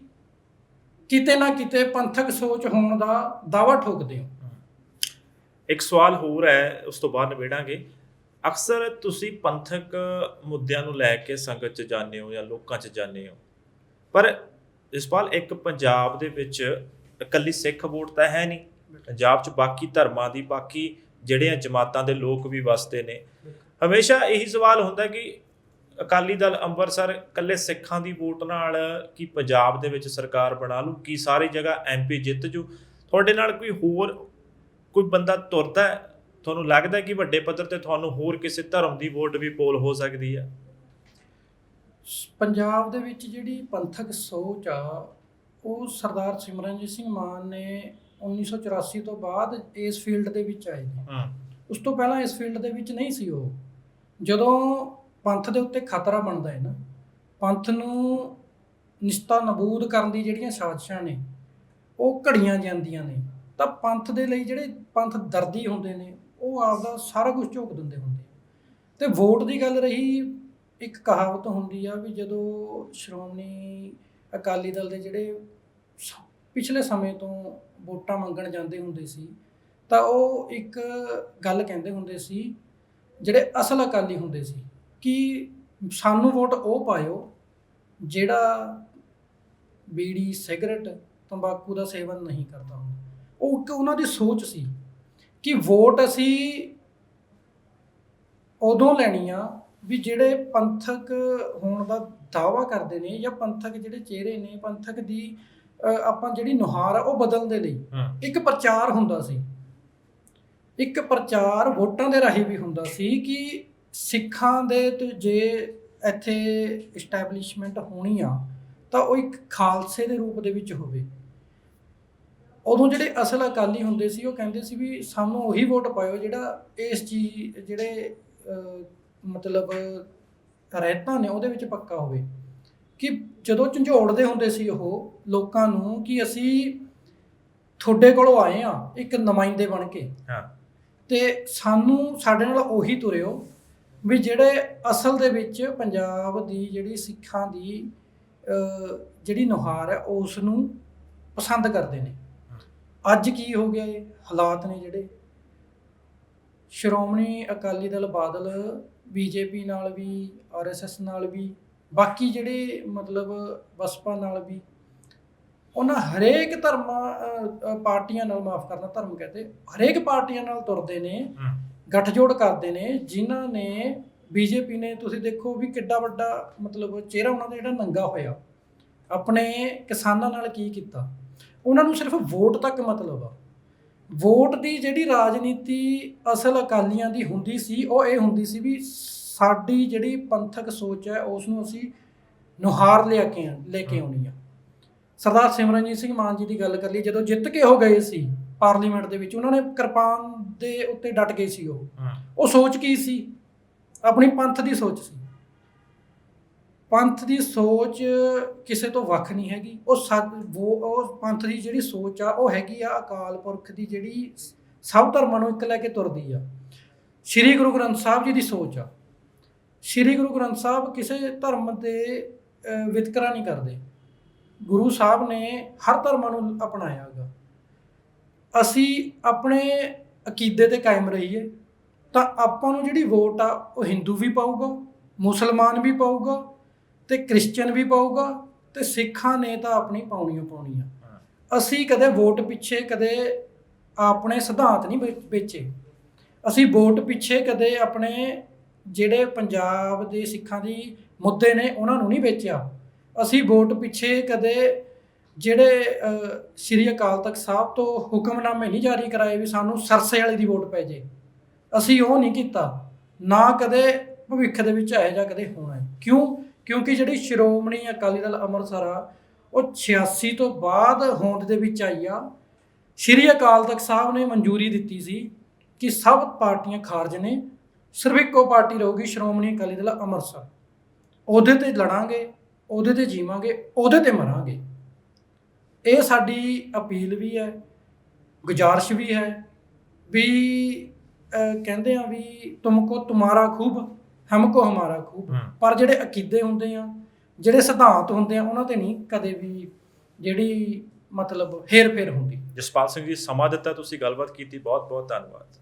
ਕਿਤੇ ਨਾ ਕਿਤੇ ਪੰਥਕ ਸੋਚ ਹੋਣ ਦਾ ਦਾਵਾ ਠੋਕਦੇ ਹੋ। ਇੱਕ ਸਵਾਲ ਹੋਰ ਹੈ, ਉਸ ਤੋਂ ਬਾਅਦ ਨਿਬੇੜਾਂਗੇ। ਅਕਸਰ ਤੁਸੀਂ ਪੰਥਕ ਮੁੱਦਿਆਂ ਨੂੰ ਲੈ ਕੇ ਸੰਗਤ 'ਚ ਜਾਂਦੇ ਹੋ ਜਾਂ ਲੋਕਾਂ 'ਚ ਜਾਂਦੇ ਹੋ। ਪਰ ਇਸਪਾਲ ਇੱਕ ਪੰਜਾਬ ਦੇ ਵਿੱਚ ਇਕੱਲੀ ਸਿੱਖ ਵੋਟ ਤਾਂ ਹੈ ਨਹੀਂ। ਪੰਜਾਬ 'ਚ ਬਾਕੀ ਧਰਮਾਂ ਦੀ, ਬਾਕੀ ਜਿਹੜੀਆਂ ਜਮਾਤਾਂ ਦੇ ਲੋਕ ਵੀ ਵਸਦੇ ਨੇ। ਹਮੇਸ਼ਾ ਇਹੀ ਸਵਾਲ ਹੁੰਦਾ ਕਿ ਅਕਾਲੀ ਦਲ ਅੰਮ੍ਰਿਤਸਰ ਇਕੱਲੇ ਸਿੱਖਾਂ ਦੀ ਵੋਟ ਨਾਲ ਕੀ ਪੰਜਾਬ ਦੇ ਵਿੱਚ ਸਰਕਾਰ ਬਣਾ ਲੂ ਕੀ ਸਾਰੀ ਜਗ੍ਹਾ ਐਮਪੀ ਜਿੱਤ ਜੂ? ਤੁਹਾਡੇ ਨਾਲ ਕੋਈ ਹੋਰ ਕੋਈ ਬੰਦਾ ਤੁਰਦਾ ਤੁਹਾਨੂੰ ਲੱਗਦਾ ਕਿ ਵੱਡੇ ਪੱਧਰ ਤੇ ਤੁਹਾਨੂੰ ਹੋਰ ਕਿਸੇ ਧਰਮ ਦੀ ਵੋਟ ਵੀ ਪੋਲ ਹੋ ਸਕਦੀ ਹੈ? ਪੰਜਾਬ ਦੇ ਵਿੱਚ ਜਿਹੜੀ ਪੰਥਕ ਸੋਚ ਆ, ਉਹ ਸਰਦਾਰ ਸਿਮਰਨਜੀਤ ਸਿੰਘ ਮਾਨ ਨੇ 1984 ਤੋਂ ਬਾਅਦ ਇਸ ਫੀਲਡ ਦੇ ਵਿੱਚ ਆਏ ਨੇ। ਹਾਂ। ਉਸ ਤੋਂ ਪਹਿਲਾਂ ਇਸ ਫੀਲਡ ਦੇ ਵਿੱਚ ਨਹੀਂ ਸੀ ਉਹ। ਜਦੋਂ ਪੰਥ ਦੇ ਉੱਤੇ ਖਤਰਾ ਬਣਦਾ ਹੈ ਨਾ ਪੰਥ ਨੂੰ ਨਿਸਤਾ ਨਬੂਦ ਕਰਨ ਦੀ ਜਿਹੜੀਆਂ ਸਾਜ਼ਿਸ਼ਾਂ ਨੇ ਉਹ ਘੜੀਆਂ ਜਾਂਦੀਆਂ ਨੇ। ਤਾਂ ਪੰਥ ਦੇ ਲਈ ਜਿਹੜੇ ਪੰਥ ਦਰਦੀ ਹੁੰਦੇ ਨੇ ਉਹ ਆਪਦਾ ਸਾਰਾ ਕੁਝ ਝੋਕ ਦਿੰਦੇ ਹੁੰਦੇ। ਤੇ ਵੋਟ ਦੀ ਗੱਲ ਰਹੀ ਇੱਕ ਕਹਾਵਤ ਹੁੰਦੀ ਆ ਵੀ ਜਦੋਂ ਸ਼੍ਰੋਮਣੀ ਅਕਾਲੀ ਦਲ ਦੇ ਜਿਹੜੇ ਪਿਛਲੇ ਸਮੇਂ ਤੋਂ ਵੋਟਾਂ ਮੰਗਣ ਜਾਂਦੇ ਹੁੰਦੇ ਸੀ, ਤਾਂ ਉਹ ਇੱਕ ਗੱਲ ਕਹਿੰਦੇ ਹੁੰਦੇ ਸੀ, ਜਿਹੜੇ ਅਸਲ ਅਕਾਲੀ ਹੁੰਦੇ ਸੀ, ਕਿ ਸਾਨੂੰ ਵੋਟ ਉਹ ਪਾਇਓ ਜਿਹੜਾ ਬੀੜੀ, ਸਿਗਰਟ, ਤੰਬਾਕੂ ਦਾ ਸੇਵਨ ਨਹੀਂ ਕਰਦਾ ਹੁੰਦਾ। ਉਹ ਇੱਕ ਉਹਨਾਂ ਦੀ ਸੋਚ ਸੀ ਕਿ ਵੋਟ ਅਸੀਂ ਉਦੋਂ ਲੈਣੀ ਆ ਵੀ ਜਿਹੜੇ ਪੰਥਕ ਹੋਣ ਦਾ ਦਾਵਾ ਕਰਦੇ ਨੇ ਜਾਂ ਪੰਥਕ ਜਿਹੜੇ ਚਿਹਰੇ ਨੇ, ਪੰਥਕ ਦੀ ਆਪਾਂ ਜਿਹੜੀ ਨੁਹਾਰ ਆ ਉਹ ਬਦਲਣ ਦੇ ਲਈ ਇੱਕ ਪ੍ਰਚਾਰ ਹੁੰਦਾ ਸੀ। ਇੱਕ ਪ੍ਰਚਾਰ ਵੋਟਾਂ ਦੇ ਰਾਹੀਂ ਵੀ ਹੁੰਦਾ ਸੀ ਕਿ ਸਿੱਖਾਂ ਦੇ ਤੇ ਜੇ ਇੱਥੇ ਇਸਟੈਬਲਿਸ਼ਮੈਂਟ ਹੋਣੀ ਆ ਤਾਂ ਉਹ ਇੱਕ ਖਾਲਸੇ ਦੇ ਰੂਪ ਦੇ ਵਿੱਚ ਹੋਵੇ। ਉਦੋਂ ਜਿਹੜੇ ਅਸਲ ਅਕਾਲੀ ਹੁੰਦੇ ਸੀ ਉਹ ਕਹਿੰਦੇ ਸੀ ਵੀ ਸਾਨੂੰ ਉਹੀ ਵੋਟ ਪਾਇਓ ਜਿਹੜਾ ਇਸ ਚੀਜ਼ ਜਿਹੜੇ ਮਤਲਬ ਰਹਿਤਾਂ ਨੇ ਉਹਦੇ ਵਿੱਚ ਪੱਕਾ ਹੋਵੇ। ਕਿ ਜਦੋਂ ਝੰਜੋੜਦੇ ਹੁੰਦੇ ਸੀ ਉਹ ਲੋਕਾਂ ਨੂੰ ਕਿ ਅਸੀਂ ਤੁਹਾਡੇ ਕੋਲੋਂ ਆਏ ਆ ਇੱਕ ਨੁਮਾਇੰਦੇ ਬਣ ਕੇ। ਹਾਂ। ਤੇ ਸਾਨੂੰ ਸਾਡੇ ਨਾਲ ਉਹੀ ਤੁਰਿਓ ਵੀ ਜਿਹੜੇ ਅਸਲ ਦੇ ਵਿੱਚ ਪੰਜਾਬ ਦੀ ਜਿਹੜੀ ਸਿੱਖਾਂ ਦੀ ਜਿਹੜੀ ਨੁਹਾਰ ਹੈ ਉਸ ਨੂੰ ਪਸੰਦ ਕਰਦੇ ਨੇ। ਅੱਜ ਕੀ ਹੋ ਗਿਆ ਇਹ? ਹਾਲਾਤ ਨੇ ਜਿਹੜੇ। ਸ਼੍ਰੋਮਣੀ ਅਕਾਲੀ ਦਲ ਬਾਦਲ ਬੀਜੇਪੀ ਨਾਲ ਵੀ ਆਰਐਸਐਸ ਨਾਲ ਵੀ ਬਾਕੀ ਜਿਹੜੇ ਮਤਲਬ ਬਸਪਾ ਨਾਲ ਵੀ ਉਹਨਾਂ ਹਰੇਕ ਧਰਮ ਪਾਰਟੀਆਂ ਨਾਲ ਮਾਫ ਕਰਨਾ ਧਰਮ ਕਹਿੰਦੇ ਹਰੇਕ ਪਾਰਟੀਆਂ ਨਾਲ ਤੁਰਦੇ ਨੇ ਗੱਠਜੋੜ ਕਰਦੇ ਨੇ ਜਿਨ੍ਹਾਂ ਨੇ ਬੀਜੇਪੀ ਨੇ ਤੁਸੀਂ ਦੇਖੋ ਵੀ ਕਿੱਡਾ ਵੱਡਾ ਮਤਲਬ ਚਿਹਰਾ ਉਹਨਾਂ ਦਾ ਜਿਹੜਾ ਨੰਗਾ ਹੋਇਆ। ਆਪਣੇ ਕਿਸਾਨਾਂ ਨਾਲ ਕੀ ਕੀਤਾ? ਉਹਨਾਂ ਨੂੰ ਸਿਰਫ ਵੋਟ ਤੱਕ ਮਤਲਬ ਆ। ਵੋਟ ਦੀ ਜਿਹੜੀ ਰਾਜਨੀਤੀ ਅਸਲ ਅਕਾਲੀਆਂ ਦੀ ਹੁੰਦੀ ਸੀ ਉਹ ਇਹ ਹੁੰਦੀ ਸੀ ਵੀ ਸਾਡੀ ਜਿਹੜੀ ਪੰਥਕ ਸੋਚ ਹੈ ਉਸ ਨੂੰ ਅਸੀਂ ਨੁਹਾਰ ਲਿਆ ਕੇ ਲੈ ਕੇ ਆਉਣੀ ਆ। ਸਰਦਾਰ ਸਿਮਰਨਜੀਤ ਸਿੰਘ ਮਾਨ ਜੀ ਦੀ ਗੱਲ ਕਰ ਲਈ ਜਦੋਂ ਜਿੱਤ ਕੇ ਹੋ ਗਏ ਸੀ ਪਾਰਲੀਮੈਂਟ ਦੇ ਵਿੱਚ ਉਹਨਾਂ ਨੇ ਕਿਰਪਾਨ ਦੇ ਉੱਤੇ ਡਟ ਗਏ ਸੀ ਉਹ। ਉਹ ਸੋਚ ਕੀ ਸੀ? ਆਪਣੀ ਪੰਥ ਦੀ ਸੋਚ ਸੀ। ਪੰਥ ਦੀ ਸੋਚ ਕਿਸੇ ਤੋਂ ਵੱਖ ਨਹੀਂ ਹੈਗੀ। ਉਹ ਉਹ ਉਹ ਪੰਥ ਦੀ ਜਿਹੜੀ ਸੋਚ ਆ ਉਹ ਹੈਗੀ ਆ ਅਕਾਲ ਪੁਰਖ ਦੀ ਜਿਹੜੀ ਸਭ ਧਰਮਾਂ ਨੂੰ ਇੱਕ ਲੈ ਕੇ ਤੁਰਦੀ ਆ। ਸ੍ਰੀ ਗੁਰੂ ਗ੍ਰੰਥ ਸਾਹਿਬ ਜੀ ਦੀ ਸੋਚ ਆ। ਸ੍ਰੀ ਗੁਰੂ ਗ੍ਰੰਥ ਸਾਹਿਬ ਕਿਸੇ ਧਰਮ ਦੇ ਵਿਤਕਰਾ ਨਹੀਂ ਕਰਦੇ। ਗੁਰੂ ਸਾਹਿਬ ਨੇ ਹਰ ਧਰਮਾਂ ਨੂੰ ਅਪਣਾਇਆ ਹੈਗਾ। ਅਸੀਂ ਆਪਣੇ ਅਕੀਦੇ ਤੇ ਕਾਇਮ ਰਹੀਏ ਤਾਂ ਆਪਾਂ ਨੂੰ ਜਿਹੜੀ ਵੋਟ ਆ ਉਹ ਹਿੰਦੂ ਵੀ ਪਾਊਗਾ ਮੁਸਲਮਾਨ ਵੀ ਪਾਊਗਾ ਤੇ ਕ੍ਰਿਸਚੀਅਨ ਵੀ ਪਾਊਗਾ ਤੇ ਸਿੱਖਾਂ ਨੇ ਤਾਂ ਆਪਣੀ ਪਾਉਣੀ ਓ ਪਾਉਣੀ ਆ। ਅਸੀਂ ਕਦੇ ਵੋਟ ਪਿੱਛੇ ਕਦੇ ਆਪਣੇ ਸਿਧਾਂਤ ਨਹੀਂ ਵੇਚੇ। ਅਸੀਂ ਵੋਟ ਪਿੱਛੇ ਕਦੇ ਆਪਣੇ ਜਿਹੜੇ ਪੰਜਾਬ ਦੇ ਸਿੱਖਾਂ ਦੀ ਮੁੱਦੇ ਨੇ ਉਹਨਾਂ ਨੂੰ ਨਹੀਂ ਵੇਚਿਆ। ਅਸੀਂ ਵੋਟ ਪਿੱਛੇ ਕਦੇ ਜਿਹੜੇ ਸ੍ਰੀ ਅਕਾਲ ਤਖਤ ਸਾਹਿਬ ਤੋਂ ਹੁਕਮਨਾਮੇ ਨਹੀਂ ਜਾਰੀ ਕਰਾਏ ਵੀ ਸਾਨੂੰ ਸਰਸੇ ਵਾਲੇ ਦੀ ਵੋਟ ਪੈ ਜੇ। ਅਸੀਂ ਉਹ ਨਹੀਂ ਕੀਤਾ। ਨਾ ਕਦੇ ਭਵਿੱਖ ਦੇ ਵਿੱਚ ਇਹੋ ਜਿਹਾ ਕਦੇ ਹੋਣਾ ਹੈ। ਕਿਉਂ? ਕਿਉਂਕਿ ਜਿਹੜੀ ਸ਼੍ਰੋਮਣੀ ਅਕਾਲੀ ਦਲ ਅੰਮ੍ਰਿਤਸਰ ਆ, ਉਹ 86 ਤੋਂ ਬਾਅਦ ਹੋਂਦ ਦੇ ਵਿੱਚ ਆਈ ਆ। ਸ੍ਰੀ ਅਕਾਲ ਤਖਤ ਸਾਹਿਬ ਨੇ ਮਨਜ਼ੂਰੀ ਦਿੱਤੀ ਸੀ ਕਿ ਸਭ ਪਾਰਟੀਆਂ ਖਾਰਜ ਨੇ। ਸਿਰਫ ਇੱਕੋ ਪਾਰਟੀ ਰਹੂਗੀ ਸ਼੍ਰੋਮਣੀ ਅਕਾਲੀ ਦਲ ਅੰਮ੍ਰਿਤਸਰ। ਉਹਦੇ ਤੇ ਲੜਾਂਗੇ ਉਹਦੇ ਤੇ ਜੀਵਾਂਗੇ ਉਹਦੇ ਤੇ ਮਰਾਂਗੇ। ਇਹ ਸਾਡੀ ਅਪੀਲ ਵੀ ਹੈ ਗੁਜ਼ਾਰਿਸ਼ ਵੀ ਹੈ ਵੀ ਕਹਿੰਦੇ ਆ ਵੀ ਤੁਮਕੋ ਤੁਮਾਰਾ ਖੂਬ ਹਮਕੋ ਹਮਾਰਾ ਖੂਬ। ਪਰ ਜਿਹੜੇ ਅਕੀਦੇ ਹੁੰਦੇ ਆ ਜਿਹੜੇ ਸਿਧਾਂਤ ਹੁੰਦੇ ਆ ਉਹਨਾਂ ਤੇ ਨਹੀਂ ਕਦੇ ਵੀ ਜਿਹੜੀ ਮਤਲਬ ਹੇਰ ਫੇਰ ਹੁੰਦੀ। ਜਸਪਾਲ ਸਿੰਘ ਜੀ ਸਮਾਂ ਦਿੱਤਾ ਤੁਸੀਂ ਗੱਲਬਾਤ ਕੀਤੀ ਬਹੁਤ ਬਹੁਤ ਧੰਨਵਾਦ।